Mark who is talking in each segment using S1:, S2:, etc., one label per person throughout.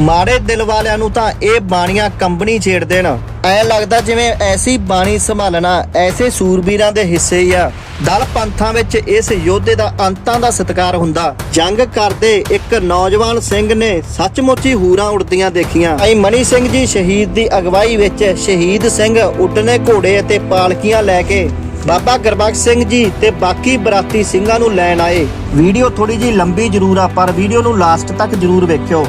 S1: ਮਾੜੇ ਦਿਲ ਵਾਲਿਆਂ ਨੂੰ ਤਾਂ ਇਹ ਬਾਣੀਆਂ ਕੰਬਣੀ ਛੇੜ ਦੇਣ। ਐ ਲੱਗਦਾ ਜਿਵੇਂ ਐਸੀ ਬਾਣੀ ਸੰਭਾਲਣਾ ਐਸੇ ਸੂਰਬੀਰਾਂ ਦੇ ਹਿੱਸੇ ਹੀ ਆ। ਦਲ ਪੰਥਾਂ ਵਿੱਚ ਇਸ ਯੋਧੇ ਦਾ ਅੰਤਾਂ ਦਾ ਸਤਿਕਾਰ ਹੁੰਦਾ। ਜੰਗ ਕਰਦੇ ਇੱਕ ਨੌਜਵਾਨ ਸਿੰਘ ਨੇ ਸੱਚਮੁੱਚ ਹੀ ਹੂਰਾਂ ਉੜਦੀਆਂ ਦੇਖੀਆਂ। ਭਾਈ ਮਣੀ ਸਿੰਘ ਜੀ ਸ਼ਹੀਦ ਦੀ ਅਗਵਾਈ ਵਿੱਚ ਸ਼ਹੀਦ ਸਿੰਘ ਉੱਡਣੇ ਘੋੜੇ ਅਤੇ ਪਾਲਕੀਆਂ ਲੈ ਕੇ ਬਾਬਾ ਗੁਰਬਖਸ਼ ਸਿੰਘ ਜੀ ਤੇ ਬਾਕੀ ਬਰਾਤੀ ਸਿੰਘਾਂ ਨੂੰ ਲੈਣ ਆਏ। ਵੀਡੀਓ ਥੋੜੀ ਜੀ ਲੰਬੀ ਜ਼ਰੂਰ ਆ, ਪਰ ਵੀਡੀਓ ਨੂੰ ਲਾਸਟ ਤੱਕ ਜ਼ਰੂਰ ਵੇਖਿਓ।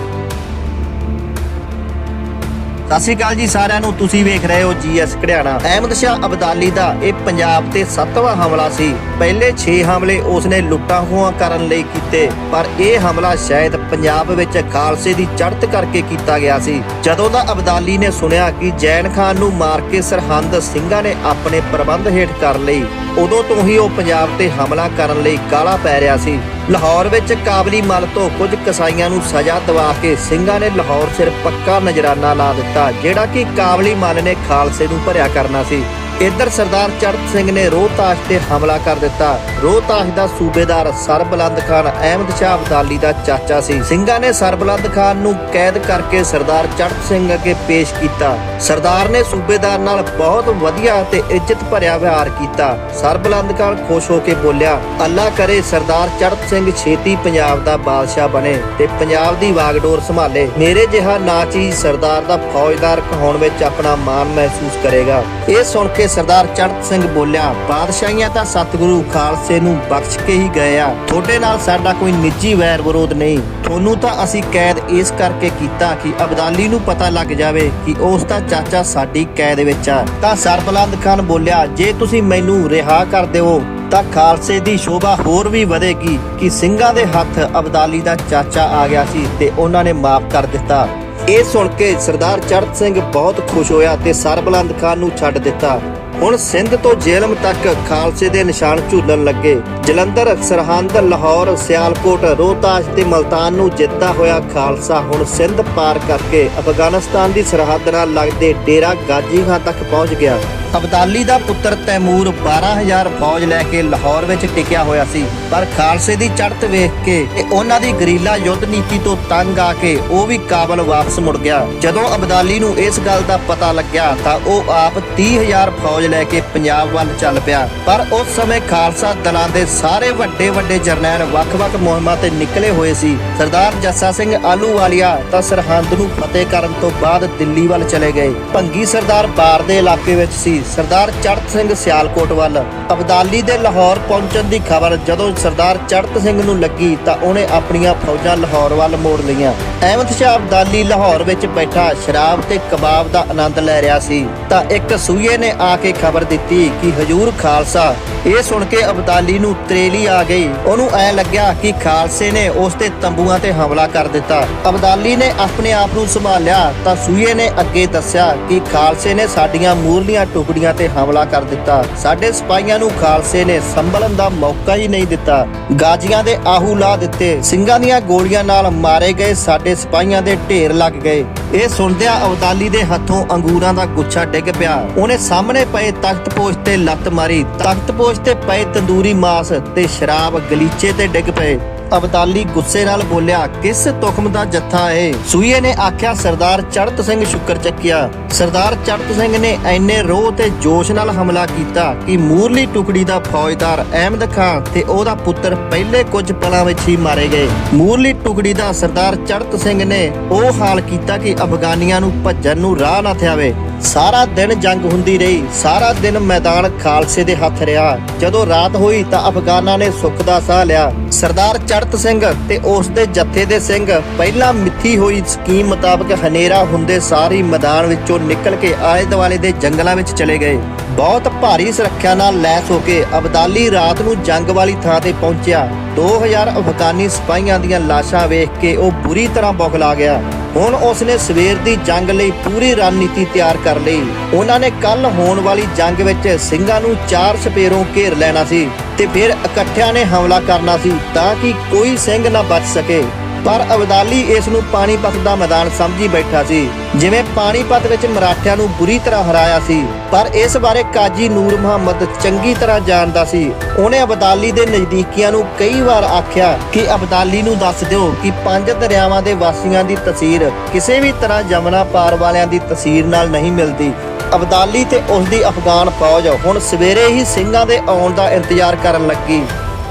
S1: ਸਤਿ ਸ਼੍ਰੀ ਅਕਾਲ ਜੀ ਸਾਰਿਆਂ ਨੂੰ। ਤੁਸੀਂ ਵੇਖ ਰਹੇ ਹੋ ਜੀਐਸ ਘੜਿਆਣਾ ਅਹਿਮਦ ਸ਼ਾਹ ਅਬਦਾਲੀ ਦਾ ਇਹ ਪੰਜਾਬ ਤੇ 7ਵਾਂ ਹਮਲਾ ਸੀ। ਪਹਿਲੇ 6 ਹਮਲੇ ਉਸਨੇ ਲੁੱਟਾਂ ਖੋਹਾਂ ਕਰਨ ਲਈ ਕੀਤੇ, ਪਰ ਇਹ ਹਮਲਾ ਸ਼ਾਇਦ ਪੰਜਾਬ ਵਿੱਚ ਖਾਲਸੇ ਦੀ ਚੜ੍ਹਤ ਕਰਕੇ ਕੀਤਾ ਗਿਆ ਸੀ। ਜਦੋਂ ਦਾ ਅਬਦਾਲੀ ਨੇ ਸੁਣਿਆ ਕਿ ਜੈਨ ਖਾਨ ਨੂੰ ਮਾਰ ਕੇ ਸਰਹੰਦ ਸਿੰਘਾਂ ਨੇ ਆਪਣੇ ਪ੍ਰਬੰਧ ਹੇਠ ਕਰ ਲਈ, ਉਦੋਂ ਤੋਂ ਹੀ ਉਹ ਪੰਜਾਬ ਤੇ ਹਮਲਾ ਕਰਨ ਲਈ ਕਾਲਾ ਪੈ ਰਿਹਾ ਸੀ। ਲਾਹੌਰ ਵਿੱਚ ਕਾਬਲੀ ਮਲ ਤੋਂ ਕੁਝ ਕਸਾਈਆਂ ਨੂੰ ਸਜ਼ਾ ਦਿਵਾ ਕੇ ਸਿੰਘਾਂ ਨੇ ਲਾਹੌਰ ਸਿਰ ਪੱਕਾ ਨਜਰਾਨਾ ਲਾ ਦਿੱਤਾ, ਜਿਹੜਾ ਕਿ ਕਾਬਲੀ ਮਲ ਨੇ ਖਾਲਸੇ ਨੂੰ ਭਰਿਆ ਕਰਨਾ ਸੀ। ਇੱਧਰ ਸਰਦਾਰ ਚੜਤ ਸਿੰਘ ਨੇ ਰੋਹਤਾਸ਼ ਤੇ ਹਮਲਾ ਕਰ ਦਿੱਤਾ। ਰੋਹਤਾਸ਼ ਦਾ ਸੂਬੇਦਾਰ ਸਰਬਲੰਦ ਖਾਨ ਅਹਿਮਦ ਸ਼ਾਹ ਅਬਦਾਲੀ ਦਾ ਚਾਚਾ ਸੀ। ਸਿੰਘਾਂ ਨੇ ਸਰਬਲੰਦ ਖਾਨ ਨੂੰ ਕੈਦ ਕਰਕੇ ਸਰਦਾਰ ਚੜਤ ਸਿੰਘ ਅੱਗੇ ਪੇਸ਼ ਕੀਤਾ। ਸਰਦਾਰ ਨੇ ਸੂਬੇਦਾਰ ਨਾਲ ਬਹੁਤ ਵਧੀਆ ਤੇ ਇੱਜ਼ਤ ਭਰਿਆ ਵਿਹਾਰ ਕੀਤਾ। ਸਰਬਲੰਦ ਖਾਨ ਖੁਸ਼ ਹੋ ਕੇ ਬੋਲਿਆ, ਅੱਲਾ ਕਰੇ ਸਰਦਾਰ ਚੜਤ ਸਿੰਘ ਛੇਤੀ ਪੰਜਾਬ ਦਾ ਬਾਦਸ਼ਾਹ ਬਣੇ ਤੇ ਪੰਜਾਬ ਦੀ ਵਾਗਡੋਰ ਸੰਭਾਲੇ। ਮੇਰੇ ਜਿਹਾ ਨਾ ਚੀਜ਼ ਸਰਦਾਰ ਦਾ ਫੌਜਦਾਰ ਕਹਾਉਣ ਵਿੱਚ ਆਪਣਾ ਮਾਣ ਮਹਿਸੂਸ ਕਰੇਗਾ। ਇਹ ਸੁਣ ਕੇ ਸਰਦਾਰ ਚੜਤ ਸਿੰਘ ਬੋਲਿਆ, ਬਾਦਸ਼ਾਹੀਆਂ ਤਾਂ ਸਤਿਗੁਰੂ ਖਾਲਸੇ ਨੂੰ ਬਖਸ਼ ਕੇ ਹੀ ਗਏ ਆ। ਤੁਹਾਡੇ ਨਾਲ ਸਾਡਾ ਕੋਈ ਨਿੱਜੀ ਵੈਰ ਵਿਰੋਧ ਨਹੀਂ। ਤੁਹਾਨੂੰ ਤਾਂ ਅਸੀਂ ਕੈਦ ਇਸ ਕਰਕੇ ਕੀਤਾ ਕਿ ਅਬਦਾਲੀ ਨੂੰ ਪਤਾ ਲੱਗ ਜਾਵੇ ਕਿ ਉਸ ਦਾ ਚਾਚਾ ਸਾਡੀ ਕੈਦ ਵਿੱਚ ਆ। ਤਾਂ ਸਰਬਲੰਦ ਖਾਨ ਬੋਲਿਆ, ਜੇ ਤੁਸੀਂ ਮੈਨੂੰ ਰਿਹਾ ਕਰ ਦਿਓ ਤਾਂ ਖਾਲਸੇ ਦੀ ਸ਼ੋਭਾ ਹੋਰ ਵੀ ਵਧੇਗੀ ਕਿ ਸਿੰਘਾਂ ਦੇ ਹੱਥ ਅਬਦਾਲੀ ਦਾ ਚਾਚਾ ਆ ਗਿਆ ਸੀ ਤੇ ਉਹਨਾਂ ਨੇ ਮਾਫ ਕਰ ਦਿੱਤਾ। ਇਹ ਸੁਣ ਕੇ ਸਰਦਾਰ ਚੜਤ ਸਿੰਘ ਬਹੁਤ ਖੁਸ਼ ਹੋਇਆ ਤੇ ਸਰਬਲੰਦ ਖਾਨ ਨੂੰ ਛੱਡ ਦਿੱਤਾ। ਹੁਣ ਸਿੰਧ ਤੋਂ ਜੇਲਮ ਤੱਕ ਖਾਲਸੇ ਦੇ ਨਿਸ਼ਾਨ ਝੂਲਣ ਲੱਗੇ। ਜਲੰਧਰ, ਸਰਹੰਦ, ਲਾਹੌਰ, ਸਿਆਲਕੋਟ, ਰੋਹਤਾਸ਼ ਤੇ ਮਲਤਾਨ ਨੂੰ ਜਿੱਤਦਾ ਹੋਇਆ ਖਾਲਸਾ ਹੁਣ ਸਿੰਧ ਪਾਰ ਕਰਕੇ ਅਫਗਾਨਿਸਤਾਨ ਦੀ ਸਰਹੱਦ ਨਾਲ ਲੱਗਦੇ ਡੇਰਾ ਗਾਜੀ ਖਾਂ ਤੱਕ ਪਹੁੰਚ ਗਿਆ। ਅਬਦਾਲੀ ਦਾ ਪੁੱਤਰ ਤੈਮੂਰ 12000 ਫੌਜ ਲੈ ਕੇ ਲਾਹੌਰ ਵਿੱਚ ਟਿਕਿਆ ਹੋਇਆ ਸੀ। ਪਰ ਖਾਲਸੇ ਦੀ ਚੜ੍ਹਤ ਵੇਖ ਕੇ ਤੇ ਉਹਨਾਂ ਦੀ ਗਰੀਲਾ ਯੁੱਧ ਨੀਤੀ ਤੋਂ ਤੰਗ ਆ ਕੇ ਉਹ ਵੀ ਕਾਬਲ ਵਾਪਸ ਮੁੜ ਗਿਆ। ਜਦੋਂ ਅਬਦਾਲੀ ਨੂੰ ਇਸ ਗੱਲ ਦਾ ਪਤਾ ਲੱਗਿਆ ਤਾਂ ਉਹ ਆਪ 30000 ਫੌਜ ਲੈ ਕੇ ਪੰਜਾਬ ਵੱਲ ਚੱਲ ਪਿਆ। ਪਰ ਉਸ ਸਮੇਂ ਖਾਲਸਾ ਦਲਾਂ ਦੇ ਸਾਰੇ ਵੱਡੇ ਵੱਡੇ ਜਰਨੈਲ ਵੱਖ-ਵੱਖ ਮੁਹਿੰਮਾਂ ਤੇ ਨਿਕਲੇ ਹੋਏ ਸੀ। ਸਰਦਾਰ ਜੱਸਾ ਸਿੰਘ ਆਲੂਵਾਲੀਆ ਤਾਂ ਸਰਹੰਦ ਨੂੰ ਫਤਿਹ ਕਰਨ ਤੋਂ ਬਾਅਦ ਦਿੱਲੀ ਵੱਲ ਚਲੇ ਗਏ। ਭੰਗੀ ਸਰਦਾਰ ਬਾਰ ਦੇ ਇਲਾਕੇ ਵਿੱਚ ਸੀ। ਸਰਦਾਰ ਚੜਤ ਸਿੰਘ ਸਿਆਲਕੋਟ ਵੱਲ। ਅਬਦਾਲੀ ਦੇ ਲਾਹੌਰ ਪਹੁੰਚਣ ਦੀ ਖਬਰ ਜਦੋਂ ਸਰਦਾਰ ਚੜਤ ਸਿੰਘ ਨੂੰ ਲੱਗੀ ਤਾਂ ਉਹਨੇ ਆਪਣੀਆਂ ਫੌਜਾਂ ਲਾਹੌਰ ਵੱਲ ਮੋੜ ਲਈਆਂ। ਅਹਿਮਦ ਸ਼ਾਹ ਅਬਦਾਲੀ ਲਾਹੌਰ ਵਿੱਚ ਬੈਠਾ, ਸ਼ਰਾਬ ਤੇ ਕਬਾਬ ਦਾ ਆਨੰਦ ਲੈ ਰਿਹਾ ਸੀ। ਤਾਂ ਇੱਕ ਸੂਏ ਨੇ ਆ ਕੇ ਖਬਰ ਦਿੱਤੀ ਕਿ ਹਜੂਰ ਖਾਲਸਾ, ਇਹ ਸੁਣ ਕੇ ਅਬਦਾਲੀ ਨੂੰ ਤਰੇਲੀ ਆ ਗਈ। ਉਹਨੂੰ ਐ ਲੱਗਿਆ ਕਿ ਖਾਲਸੇ ਨੇ ਉਸ ਤੇ ਤੰਬੂਆਂ ਤੇ ਹਮਲਾ ਕਰ ਦਿੱਤਾ। ਅਬਦਾਲੀ ਨੇ ਆਪਣੇ ਆਪ ਨੂੰ ਸੰਭਾਲਿਆ ਤਾਂ ਸੂਏ ਨੇ ਅੱਗੇ ਦੱਸਿਆ ਕਿ ਖਾਲਸੇ ਨੇ ਸਾਡੀਆਂ ਮੂਰਲੀਆਂ ਟੁਕੜੀਆਂ ਤੇ ਹਮਲਾ ਕਰ ਦਿੱਤਾ। ਸਾਡੇ ਸਿਪਾਹੀਆਂ ਨੂੰ ਖਾਲਸੇ ਨੇ ਸੰਭਲਣ ਦਾ ਮੌਕਾ ਹੀ ਨਹੀਂ ਦਿੱਤਾ। ਗਾਜੀਆਂ ਦੇ ਆਹੂ ਲਾ ਦਿੱਤੇ। ਸਿੰਘਾਂ ਦੀਆਂ ਗੋਲੀਆਂ ਨਾਲ ਮਾਰੇ ਗਏ ਸਾਡੇ ਸਿਪਾਹੀਆਂ ਦੇ ਢੇਰ ਲੱਗ ਗਏ। ਇਹ ਸੁਣਦਿਆਂ ਅਵਤਾਲੀ ਦੇ ਹੱਥੋਂ ਅੰਗੂਰਾਂ ਦਾ ਗੁੱਛਾ ਡਿੱਗ ਪਿਆ। ਉਹਨੇ ਸਾਹਮਣੇ ਪਏ ਤਖਤਪੋਸ਼ ਤੇ ਲੱਤ ਮਾਰੀ। ਤਖਤਪੋਸ਼ ਤੇ ਪਏ ਤੰਦੂਰੀ ਮਾਸ ਤੇ ਸ਼ਰਾਬ ਗਲੀਚੇ ਤੇ ਡਿੱਗ ਪਏ। ਅਬਦਾਲੀ ਗੁੱਸੇ ਨਾਲ ਬੋਲਿਆ, ਕਿਸ ਤੁਖਮ ਦਾ ਜੱਥਾ ਏ? ਸੂਈਏ ਨੇ ਆਖਿਆ, ਸਰਦਾਰ ਚੜਤ ਸਿੰਘ ਸ਼ੁਕਰ ਚੱਕਿਆ। ਸਰਦਾਰ ਚੜਤ ਸਿੰਘ ਨੇ ਐਨੇ ਰੋਹ ਤੇ ਜੋਸ਼ ਨਾਲ ਹਮਲਾ ਕੀਤਾ ਕਿ ਮੂਰਲੀ ਟੁਕੜੀ ਦਾ ਫੌਜਦਾਰ ਅਹਿਮਦ ਖਾਨ ਤੇ ਉਹਦਾ ਪੁੱਤਰ ਪਹਿਲੇ ਕੁਝ ਪਲਾਂ ਵਿੱਚ ਹੀ ਮਾਰੇ ਗਏ। ਮੂਰਲੀ ਟੁਕੜੀ ਦਾ ਸਰਦਾਰ ਚੜਤ ਸਿੰਘ ਨੇ ਉਹ ਹਾਲ ਕੀਤਾ ਕਿ ਅਫਗਾਨੀਆਂ ਨੂੰ ਭੱਜਣ ਨੂੰ ਰਾਹ ਨਾ ਥਿਆਵੇ। ਸਾਰਾ ਦਿਨ ਜੰਗ ਹੁੰਦੀ ਰਹੀ। ਸਾਰਾ ਦਿਨ ਮੈਦਾਨ ਖਾਲਸੇ ਦੇ ਹੱਥ ਰਿਹਾ। ਜਦੋਂ ਰਾਤ ਹੋਈ ਤਾਂ ਅਫਗਾਨਾਂ ਨੇ ਸੁੱਖ ਦਾ ਸਾਹ ਲਿਆ। ਸਰਦਾਰ ਚੜਤ ਸਿੰਘ ਤੇ ਉਸ ਦੇ ਜੱਥੇ ਦੇ ਸਿੰਘ ਪਹਿਲਾਂ ਮਿੱਥੀ ਹੋਈ ਸਕੀਮ ਮੁਤਾਬਕ ਹਨੇਰਾ ਹੁੰਦੇ ਸਾਰੀ ਮੈਦਾਨ ਵਿੱਚੋਂ ਨਿਕਲ ਕੇ ਆਲੇ ਦੁਆਲੇ ਦੇ ਜੰਗਲਾਂ ਵਿੱਚ ਚਲੇ ਗਏ। ਬਹੁਤ ਭਾਰੀ ਸੁਰੱਖਿਆ ਨਾਲ ਲੈਸ ਹੋ ਕੇ ਅਬਦਾਲੀ ਰਾਤ ਨੂੰ ਜੰਗ ਵਾਲੀ ਥਾਂ ਤੇ ਪਹੁੰਚਿਆ। 2000 ਅਫਗਾਨੀ ਸਿਪਾਹੀਆਂ ਦੀਆਂ ਲਾਸ਼ਾਂ ਵੇਖ ਕੇ ਉਹ ਬੁਰੀ ਤਰ੍ਹਾਂ ਬੌਖਲਾ ਗਿਆ। ਹੁਣ ਉਸਨੇ ਸਵੇਰ ਦੀ ਜੰਗ ਲਈ ਪੂਰੀ ਰਣਨੀਤੀ ਤਿਆਰ ਕਰ ਲਈ। ਉਹਨਾਂ ਨੇ ਕੱਲ ਹੋਣ ਵਾਲੀ ਜੰਗ ਵਿੱਚ ਸਿੰਘਾਂ ਨੂੰ ਚਾਰ ਸਪੇਰੋਂ ਘੇਰ ਲੈਣਾ ਸੀ ਤੇ ਫਿਰ ਇਕੱਠਿਆਂ ਨੇ ਹਮਲਾ ਕਰਨਾ ਸੀ ਤਾਂ ਕਿ ਕੋਈ ਸਿੰਘ ਨਾ ਬਚ ਸਕੇ। ਪਰ ਅਬਦਾਲੀ ਇਸ ਨੂੰ ਪਾਣੀਪਤ ਦਾ ਮੈਦਾਨ ਸਮਝੀ ਬੈਠਾ ਸੀ। ਜਿਵੇਂ ਪਾਣੀਪਤ ਵਿੱਚ ਮਰਾਠਿਆਂ ਨੂੰ ਬੁਰੀ ਤਰ੍ਹਾਂ ਹਰਾਇਆ ਸੀ, ਪਰ ਇਸ ਬਾਰੇ ਕਾਜੀ ਨੂਰ ਮੁਹੰਮਦ ਚੰਗੀ ਤਰ੍ਹਾਂ ਜਾਣਦਾ ਸੀ। ਉਹਨੇ ਅਬਦਾਲੀ ਦੇ ਨਜ਼ਦੀਕੀਆਂ ਨੂੰ ਕਈ ਵਾਰ ਆਖਿਆ ਕਿ ਅਬਦਾਲੀ ਨੂੰ ਦੱਸ ਦਿਓ ਕਿ ਪੰਜ ਦਰਿਆਵਾਂ ਦੇ ਵਾਸੀਆਂ ਦੀ ਤਸਵੀਰ ਕਿਸੇ ਵੀ ਤਰ੍ਹਾਂ ਜਮਨਾ ਪਾਰ ਵਾਲਿਆਂ ਦੀ ਤਸਵੀਰ ਨਾਲ ਨਹੀਂ ਮਿਲਦੀ। ਅਬਦਾਲੀ ਤੇ ਉਸ ਦੀ ਅਫਗਾਨ ਫੌਜ ਹੁਣ ਸਵੇਰੇ ਹੀ ਸਿੰਘਾਂ ਦੇ ਆਉਣ ਦਾ ਇੰਤਜ਼ਾਰ ਕਰਨ ਲੱਗੀ।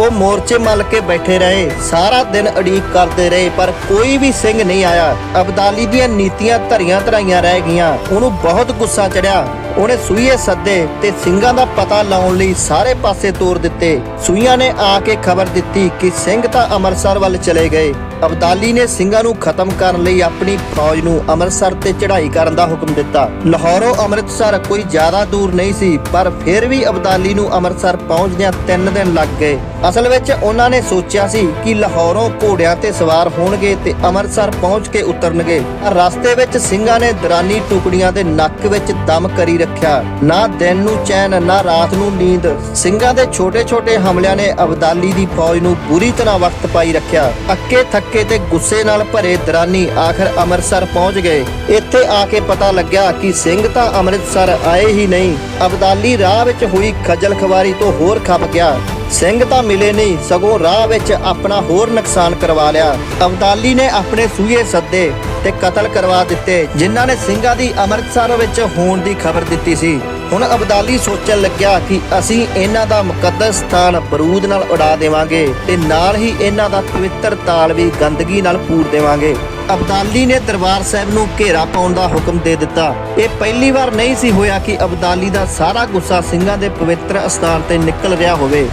S1: ਉਹ ਮੋਰਚੇ ਮੱਲ ਕੇ ਬੈਠੇ ਰਹੇ, ਸਾਰਾ ਦਿਨ ਅੜੀਕ ਕਰਦੇ ਰਹੇ, ਪਰ ਕੋਈ ਵੀ ਸਿੰਘ ਨਹੀਂ ਆਇਆ। ਅਬਦਾਲੀ ਦੀਆਂ ਨੀਤੀਆਂ ਧਰੀਆਂ ਧਰਾਈਆਂ ਰਹਿ ਗਈਆਂ। ਉਹਨੂੰ ਬਹੁਤ ਗੁੱਸਾ ਚੜਿਆ। ਉਹਨੇ ਸੂਈਏ ਸੱਦੇ ਤੇ ਸਿੰਘਾਂ ਦਾ ਪਤਾ ਲਾਉਣ ਲਈ ਸਾਰੇ ਪਾਸੇ ਤੋਰ ਦਿੱਤੇ। ਸੂਈਆਂ ਨੇ ਆ ਕੇ ਖਬਰ ਦਿੱਤੀ ਕਿ ਸਿੰਘ ਤਾਂ ਅੰਮ੍ਰਿਤਸਰ ਵੱਲ ਚਲੇ ਗਏ। ਅਬਦਾਲੀ ਨੇ ਸਿੰਘਾਂ ਨੂੰ ਖਤਮ ਕਰਨ ਲਈ ਆਪਣੀ ਫੌਜ ਨੂੰ ਅੰਮ੍ਰਿਤਸਰ ਤੇ ਚੜ੍ਹਾਈ ਕਰਨ ਦਾ ਹੁਕਮ ਦਿੱਤਾ। ਲਾਹੌਰੋਂ ਅੰਮ੍ਰਿਤਸਰ ਕੋਈ ਜ਼ਿਆਦਾ ਦੂਰ ਨਹੀਂ ਸੀ, ਪਰ ਫਿਰ ਵੀ ਅਬਦਾਲੀ ਨੂੰ ਅੰਮ੍ਰਿਤਸਰ ਪਹੁੰਚਦਿਆਂ 3 ਦਿਨ ਲੱਗ ਗਏ। ਅਸਲ ਵਿੱਚ ਉਹਨਾਂ ਨੇ ਸੋਚਿਆ ਸੀ ਕਿ ਲਾਹੌਰੋਂ ਘੋੜਿਆਂ ਤੇ ਸਵਾਰ ਹੋਣਗੇ ਤੇ ਅੰਮ੍ਰਿਤਸਰ ਪਹੁੰਚ ਕੇ ਉਤਰਨਗੇ। ਰਸਤੇ ਵਿੱਚ ਸਿੰਘਾਂ ਨੇ ਦਰਾਨੀ ਟੁਕੜੀਆਂ ਦੇ ਨੱਕ ਵਿੱਚ ਦਮ ਕਰੀ ਰੱਖਿਆ। ਨਾ ਦਿਨ ਨੂੰ ਚੈਨ, ਨਾ ਰਾਤ ਨੂੰ ਨੀਂਦ। ਸਿੰਘਾਂ ਦੇ ਛੋਟੇ-ਛੋਟੇ ਹਮਲਿਆਂ ਨੇ ਅਬਦਾਲੀ ਦੀ ਫੌਜ ਨੂੰ ਬੁਰੀ ਤਰ੍ਹਾਂ ਵਕਤ ਪਾਈ ਰੱਖਿਆ। ਅੱਕੇ ਥੱਕੇ ਤੇ ਗੁੱਸੇ ਨਾਲ ਭਰੇ ਦਰਾਨੀ ਆਖਰ ਅੰਮ੍ਰਿਤਸਰ ਪਹੁੰਚ ਗਏ। ਇੱਥੇ ਆ ਕੇ ਪਤਾ ਲੱਗਿਆ ਕਿ ਸਿੰਘ ਤਾਂ ਅੰਮ੍ਰਿਤਸਰ ਆਏ ਹੀ ਨਹੀਂ। ਅਬਦਾਲੀ ਰਾਹ ਵਿੱਚ ਹੋਈ ਖੱਜਲ ਖਵਾਰੀ ਤੋਂ ਹੋਰ ਖੱਪ ਗਿਆ। ਸਿੰਘ ਤਾਂ ਮਿਲੇ ਨਹੀਂ, ਸਗੋਂ ਰਾਹ ਵਿੱਚ ਆਪਣਾ ਹੋਰ ਨੁਕਸਾਨ ਕਰਵਾ ਲਿਆ। ਅਬਦਾਲੀ ਨੇ ਆਪਣੇ ਸੂਏ ਸੱਦੇ ਤੇ ਕਤਲ ਕਰਵਾ ਦਿੱਤੇ, ਜਿਨ੍ਹਾਂ ਨੇ ਸਿੰਘਾਂ ਦੀ ਅੰਮ੍ਰਿਤਸਰ ਵਿੱਚ ਹੋਣ ਦੀ ਖਬਰ ਦਿੱਤੀ ਸੀ। ਹੁਣ ਅਬਦਾਲੀ ਸੋਚਣ ਲੱਗਿਆ ਕਿ ਅਸੀਂ ਇਹਨਾਂ ਦਾ ਮੁਕੱਦਸ ਸਥਾਨ ਬਰੂਦ ਨਾਲ ਉਡਾ ਦੇਵਾਂਗੇ ਤੇ ਨਾਲ ਹੀ ਇਹਨਾਂ ਦਾ ਪਵਿੱਤਰ ਤਾਲ ਵੀ ਗੰਦਗੀ ਨਾਲ ਪੂਰ ਦੇਵਾਂਗੇ। ਅਬਦਾਲੀ ਨੇ ਦਰਬਾਰ ਸਾਹਿਬ ਨੂੰ ਘੇਰਾ ਪਾਉਣ ਦਾ ਹੁਕਮ ਦੇ ਦਿੱਤਾ। ਇਹ ਪਹਿਲੀ ਵਾਰ ਨਹੀਂ ਸੀ ਹੋਇਆ ਕਿ ਅਬਦਾਲੀ ਦਾ ਸਾਰਾ ਗੁੱਸਾ ਸਿੰਘਾਂ ਦੇ ਪਵਿੱਤਰ ਅਸਥਾਨ ਤੇ ਨਿਕਲ ਰਿਹਾ ਹੋਵੇ।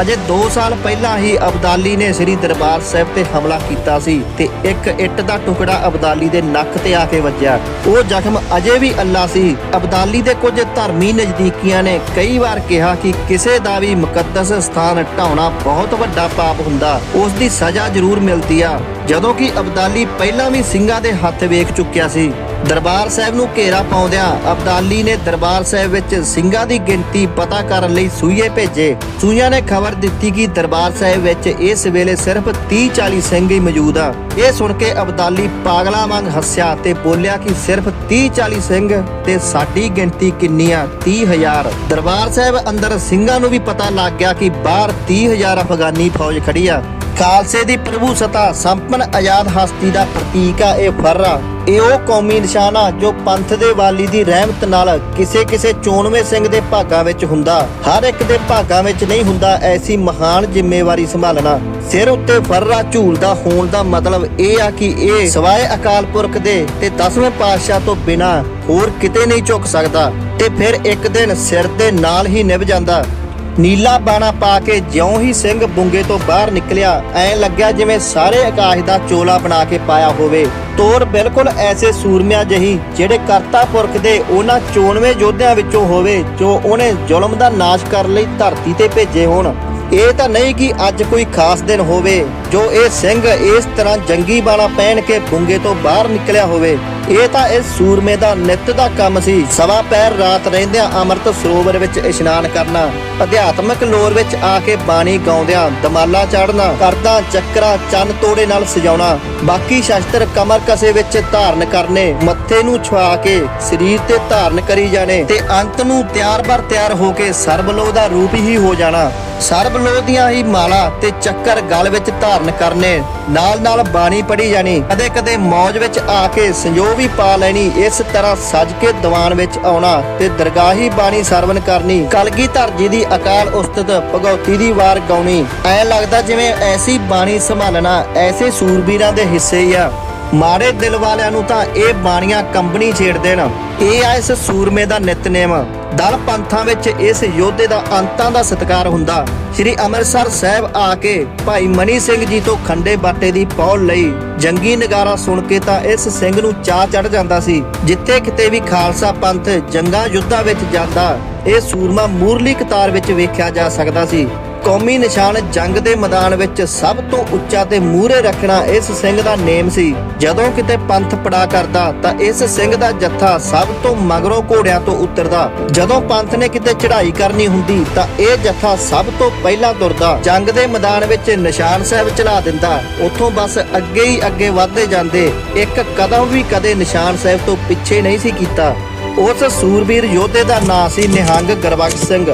S1: ਅਜੇ 2 ਸਾਲ ਪਹਿਲਾਂ ਹੀ ਅਬਦਾਲੀ ਨੇ ਸ੍ਰੀ ਦਰਬਾਰ ਸਾਹਿਬ ਤੇ ਹਮਲਾ ਕੀਤਾ ਸੀ ਤੇ ਇੱਕ ਇੱਟ ਦਾ ਟੁਕੜਾ ਅਬਦਾਲੀ ਦੇ ਨੱਕ ਤੇ ਆ ਕੇ ਵੱਜਿਆ। ਉਹ ਜ਼ਖਮ ਅਜੇ ਵੀ ਅੱਲਾ ਸੀ। ਅਬਦਾਲੀ ਦੇ ਕੁਝ ਧਰਮੀ ਨਜ਼ਦੀਕੀਆਂ ਨੇ ਕਈ ਵਾਰ ਕਿਹਾ ਕਿ ਕਿਸੇ ਦਾ ਵੀ ਮੁਕੱਦਸ ਸਥਾਨ ਢਾਉਣਾ ਬਹੁਤ ਵੱਡਾ ਪਾਪ ਹੁੰਦਾ। ਉਸ ਦੀ ਸਜ਼ਾ ਜ਼ਰੂਰ ਮਿਲਦੀ ਆ। ਜਦੋਂ ਕਿ ਅਬਦਾਲੀ ਪਹਿਲਾਂ ਵੀ ਸਿੰਘਾਂ ਦੇ ਹੱਥ ਵੇਖ ਚੁੱਕਿਆ ਸੀ। ਦਰਬਾਰ ਸਾਹਿਬ ਨੂੰ ਘੇਰਾ ਪਾਉਂਦਿਆਂ ਅਬਦਾਲੀ ਨੇ ਦਰਬਾਰ ਸਾਹਿਬ ਵਿੱਚ ਸਿੰਘਾਂ ਦੀ ਗਿਣਤੀ ਪਤਾ ਕਰਨ ਲਈ ਸੂਈਏ ਭੇਜੇ। ਸੂਈਆਂ ਨੇ ਖਬਰ ਦਿੱਤੀ ਕਿ ਦਰਬਾਰ ਸਾਹਿਬ ਵਿੱਚ ਇਸ ਵੇਲੇ ਸਿਰਫ 30-40 ਸਿੰਘ ਹੀ ਮੌਜੂਦ ਆ। ਇਹ ਸੁਣ ਕੇ ਅਬਦਾਲੀ ਪਾਗਲਾਂ ਵਾਂਗ ਹੱਸਿਆ ਤੇ ਬੋਲਿਆ ਕਿ ਸਿਰਫ 30-40 ਸਿੰਘ ਤੇ ਸਾਡੀ ਗਿਣਤੀ ਕਿੰਨੀ ਆ? 30000 ਦਰਬਾਰ ਸਾਹਿਬ ਅੰਦਰ ਸਿੰਘਾਂ ਨੂੰ ਵੀ ਪਤਾ ਲੱਗ ਗਿਆ ਕਿ ਬਾਹਰ 30000 ਅਫਗਾਨੀ ਫੌਜ ਖੜੀ ਆ। ਖਾਲਸੇ ਦੀ ਪ੍ਰਭੂ ਸਤਾ ਸੰਪਨ ਆਜ਼ਾਦ ਹਸਤੀ ਦਾ ਪ੍ਰਤੀਕ ਆ ਇਹ ਫਰਰਾ ਇਹ ਉਹ ਕੌਮੀ ਨਿਸ਼ਾਨ ਆ ਜੋ ਪੰਥ ਦੇ ਵਾਲੀ ਦੀ ਰਹਿਮਤ ਨਾਲ ਕਿਸੇ ਕਿਸੇ ਚੋਣਵੇਂ ਸਿੰਘ ਦੇ ਭਾਗਾਂ ਵਿੱਚ ਹੁੰਦਾ। ਹਰ ਇੱਕ ਦੇ ਭਾਗਾਂ ਵਿੱਚ ਨਹੀਂ ਹੁੰਦਾ ਐਸੀ ਮਹਾਨ ਜ਼ਿੰਮੇਵਾਰੀ ਸੰਭਾਲਣਾ। ਸਿਰ ਉੱਤੇ ਫਰਰਾ ਝੂਲਦਾ ਹੋਣ ਦਾ ਮਤਲਬ ਇਹ ਆ ਕਿ ਇਹ ਸਵਾਏ ਅਕਾਲ ਪੁਰਖ ਦੇ ਤੇ 10ਵੇਂ ਪਾਤਸ਼ਾਹ ਤੋਂ ਬਿਨਾ ਹੋਰ ਕਿਤੇ ਨਹੀਂ ਝੁਕ ਸਕਦਾ ਤੇ ਫਿਰ ਇੱਕ ਦਿਨ ਸਿਰ ਦੇ ਨਾਲ ਹੀ ਨਿਭ ਜਾਂਦਾ। ਨੀਲਾ ਬਾਣਾ ਪਾ ਕੇ ਜਿਉਂ ਹੀ ਸਿੰਘ ਬੁੰਗੇ ਤੋਂ ਬਾਹਰ ਨਿਕਲਿਆ। ਐ ਲੱਗਿਆ ਜਿਵੇਂ ਸਾਰੇ ਆਕਾਸ਼ ਦਾ ਚੋਲਾ ਬਣਾ ਕੇ ਪਾਇਆ ਹੋਵੇ। ਤੋਰ ਬਿਲਕੁਲ ਐਸੇ ਸੂਰਮਿਆਂ ਜਹੀ, ਜਿਹੜੇ ਕਰਤਾ ਪੁਰਖ ਦੇ ਉਹਨਾਂ 94 ਯੋਧਿਆਂ ਵਿੱਚੋਂ ਹੋਵੇ, ਜੋ ਉਹਨੇ ਜ਼ੁਲਮ ਦਾ ਨਾਸ਼ ਕਰਨ ਲਈ ਧਰਤੀ ਤੇ ਭੇਜੇ ਹੋਣ। ਇਹ ਤਾਂ ਨਹੀਂ ਕਿ ਅੱਜ ਕੋਈ ਖਾਸ ਦਿਨ ਹੋਵੇ, ਜੋ ਇਹ ਸਿੰਘ ਇਸ ਤਰ੍ਹਾਂ ਜੰਗੀ ਬਾਣਾ ਪਹਿਨ ਕੇ ਬੁੰਗੇ ਤੋਂ ਬਾਹਰ ਨਿਕਲਿਆ ਹੋਵੇ। ਇਹ ਤਾਂ ਇਸ ਸੂਰਮੇ ਦਾ ਨਿੱਤ ਦਾ ਕੰਮ ਸੀ। ਸਵਾ ਪੈਰ ਰਾਤ ਰਹਿੰਦਿਆਂ ਅੰਮ੍ਰਿਤ ਸਰੋਵਰ ਵਿੱਚ ਇਸ਼ਨਾਨ ਕਰਨਾ, ਅਧਿਆਤਮਿਕ ਲੋਰ ਵਿੱਚ ਆ ਕੇ ਬਾਣੀ ਗਾਉਂਦਿਆਂ ਦਮਾਲਾ ਚੜ੍ਹਨਾ ਕਰਦਾ ਚੱਕਰਾ ਚੰਨ ਤੋੜੇ ਨਾਲ ਸਜਾਉਣਾ, ਬਾਕੀ ਸ਼ਸਤਰ ਕਮਰ ਕਸੇ ਵਿੱਚ ਧਾਰਨ ਕਰਨੇ, ਮੱਥੇ ਨੂੰ ਛੁਆ ਕੇ ਸਰੀਰ ਤੇ ਧਾਰਨ ਕਰੀ ਜਾਣੇ ਤੇ ਅੰਤ ਨੂੰ ਤਿਆਰ ਬਰ ਤਿਆਰ ਹੋ ਕੇ ਸਰਬਲੋਹ ਦਾ ਰੂਪ ਹੀ ਹੋ ਜਾਣਾ। ਸਰਬਲੋਹ ਦੀਆਂ ਹੀ ਮਾਲਾ ਤੇ ਚੱਕਰ ਗਲ ਵਿੱਚ ਧਾਰਨ ਕਰਨੇ ਨਾਲ ਨਾਲ ਬਾਣੀ ਪੜੀ ਜਾਣੀ। ਕਦੇ ਕਦੇ ਮੌਜ ਵਿੱਚ ਆ ਕੇ ਸੰਜੋ ਵੀ ਪਾ ਲੈਣੀ, ਇਸ ਤਰ੍ਹਾਂ ਸਜ ਕੇ ਦੀਵਾਨ ਵਿੱਚ ਆਉਣਾ ਤੇ ਦਰਗਾਹੀ ਬਾਣੀ ਸਰਵਨ ਕਰਨੀ। ਕਲਗੀਧਰ ਜੀ ਦੀ ਅਕਾਲ ਉਸਤਤ ਭਗਉਤੀ ਦੀ ਵਾਰ ਗਾਉਣੀ। ਐ ਲੱਗਦਾ ਜਿਵੇਂ ਐਸੀ ਬਾਣੀ ਸੰਭਾਲਣਾ ਐਸੇ ਸੂਰਬੀਰਾਂ ਦੇ ਹਿੱਸੇ ਆ। ਮਾਰੇ ਦਿਲ ਵਾਲਿਆਂ ਨੂੰ ਤਾਂ ਇਹ ਬਾਣੀਆਂ ਕੰਬਣੀ ਛੇੜ ਦੇਣ। ਇਹ ਆ ਇਸ ਸੂਰਮੇ ਦਾ ਨਿਤਨੇਮ। ਦਲ ਪੰਥਾਂ ਵਿੱਚ ਇਸ ਯੋਧੇ ਦਾ ਅੰਤਾਂ ਦਾ ਸਤਿਕਾਰ ਹੁੰਦਾ। ਸ੍ਰੀ ਅੰਮ੍ਰਿਤਸਰ ਸਾਹਿਬ ਆ ਕੇ ਭਾਈ ਮਨੀ ਸਿੰਘ ਜੀ ਤੋਂ ਖੰਡੇ ਬਾਟੇ ਦੀ ਪੌਲ ਲਈ ਜੰਗੀ ਨਗਾਰਾ ਸੁਣ ਕੇ ਤਾਂ ਇਸ ਸਿੰਘ ਨੂੰ ਚਾਹ ਚੜ ਜਾਂਦਾ ਸੀ। ਜਿੱਥੇ ਕਿਤੇ ਵੀ ਖਾਲਸਾ ਪੰਥ ਜੰਗਾਂ ਯੁੱਧਾਂ ਵਿੱਚ ਜਾਂਦਾ, ਇਹ ਸੂਰਮਾ ਮੂਰਲੀ ਕਤਾਰ ਵਿੱਚ ਵੇਖਿਆ ਜਾ ਸਕਦਾ ਸੀ। ਕੌਮੀ ਨਿਸ਼ਾਨ ਜੰਗ ਦੇ ਮੈਦਾਨ ਵਿੱਚ ਸਭ ਤੋਂ ਉੱਚਾ ਤੇ ਮੂਹਰੇ ਰੱਖਣਾ ਇਸ ਸਿੰਘ ਦਾ ਨੇਮ ਸੀ। ਜਦੋਂ ਕਿਤੇ ਪੰਥ ਪੜਾ ਕਰਦਾ ਤਾਂ ਇਸ ਸਿੰਘ ਦਾ ਜੱਥਾ ਸਭ ਤੋਂ ਮਗਰੋਂ ਘੋੜਿਆਂ ਤੋਂ ਉਤਰਦਾ। ਜਦੋਂ ਪੰਥ ਨੇ ਕਿਤੇ ਚੜ੍ਹਾਈ ਕਰਨੀ ਹੁੰਦੀ ਤਾਂ ਇਹ ਜੱਥਾ ਸਭ ਤੋਂ ਪਹਿਲਾਂ ਤੁਰਦਾ। ਜੰਗ ਦੇ ਮੈਦਾਨ ਵਿੱਚ ਨਿਸ਼ਾਨ ਸਾਹਿਬ ਚਲਾ ਦਿੰਦਾ। ਉੱਥੋਂ ਬਸ ਅੱਗੇ ਹੀ ਅੱਗੇ ਵਧਦੇ ਜਾਂਦੇ। ਇੱਕ ਕਦਮ ਵੀ ਕਦੇ ਨਿਸ਼ਾਨ ਸਾਹਿਬ ਤੋਂ ਪਿੱਛੇ ਨਹੀਂ ਸੀ ਕੀਤਾ। ਉਸ ਸੂਰਬੀਰ ਯੋਧੇ ਦਾ ਨਾਂ ਸੀ ਨਿਹੰਗ ਗੁਰਬਖਸ਼ ਸਿੰਘ।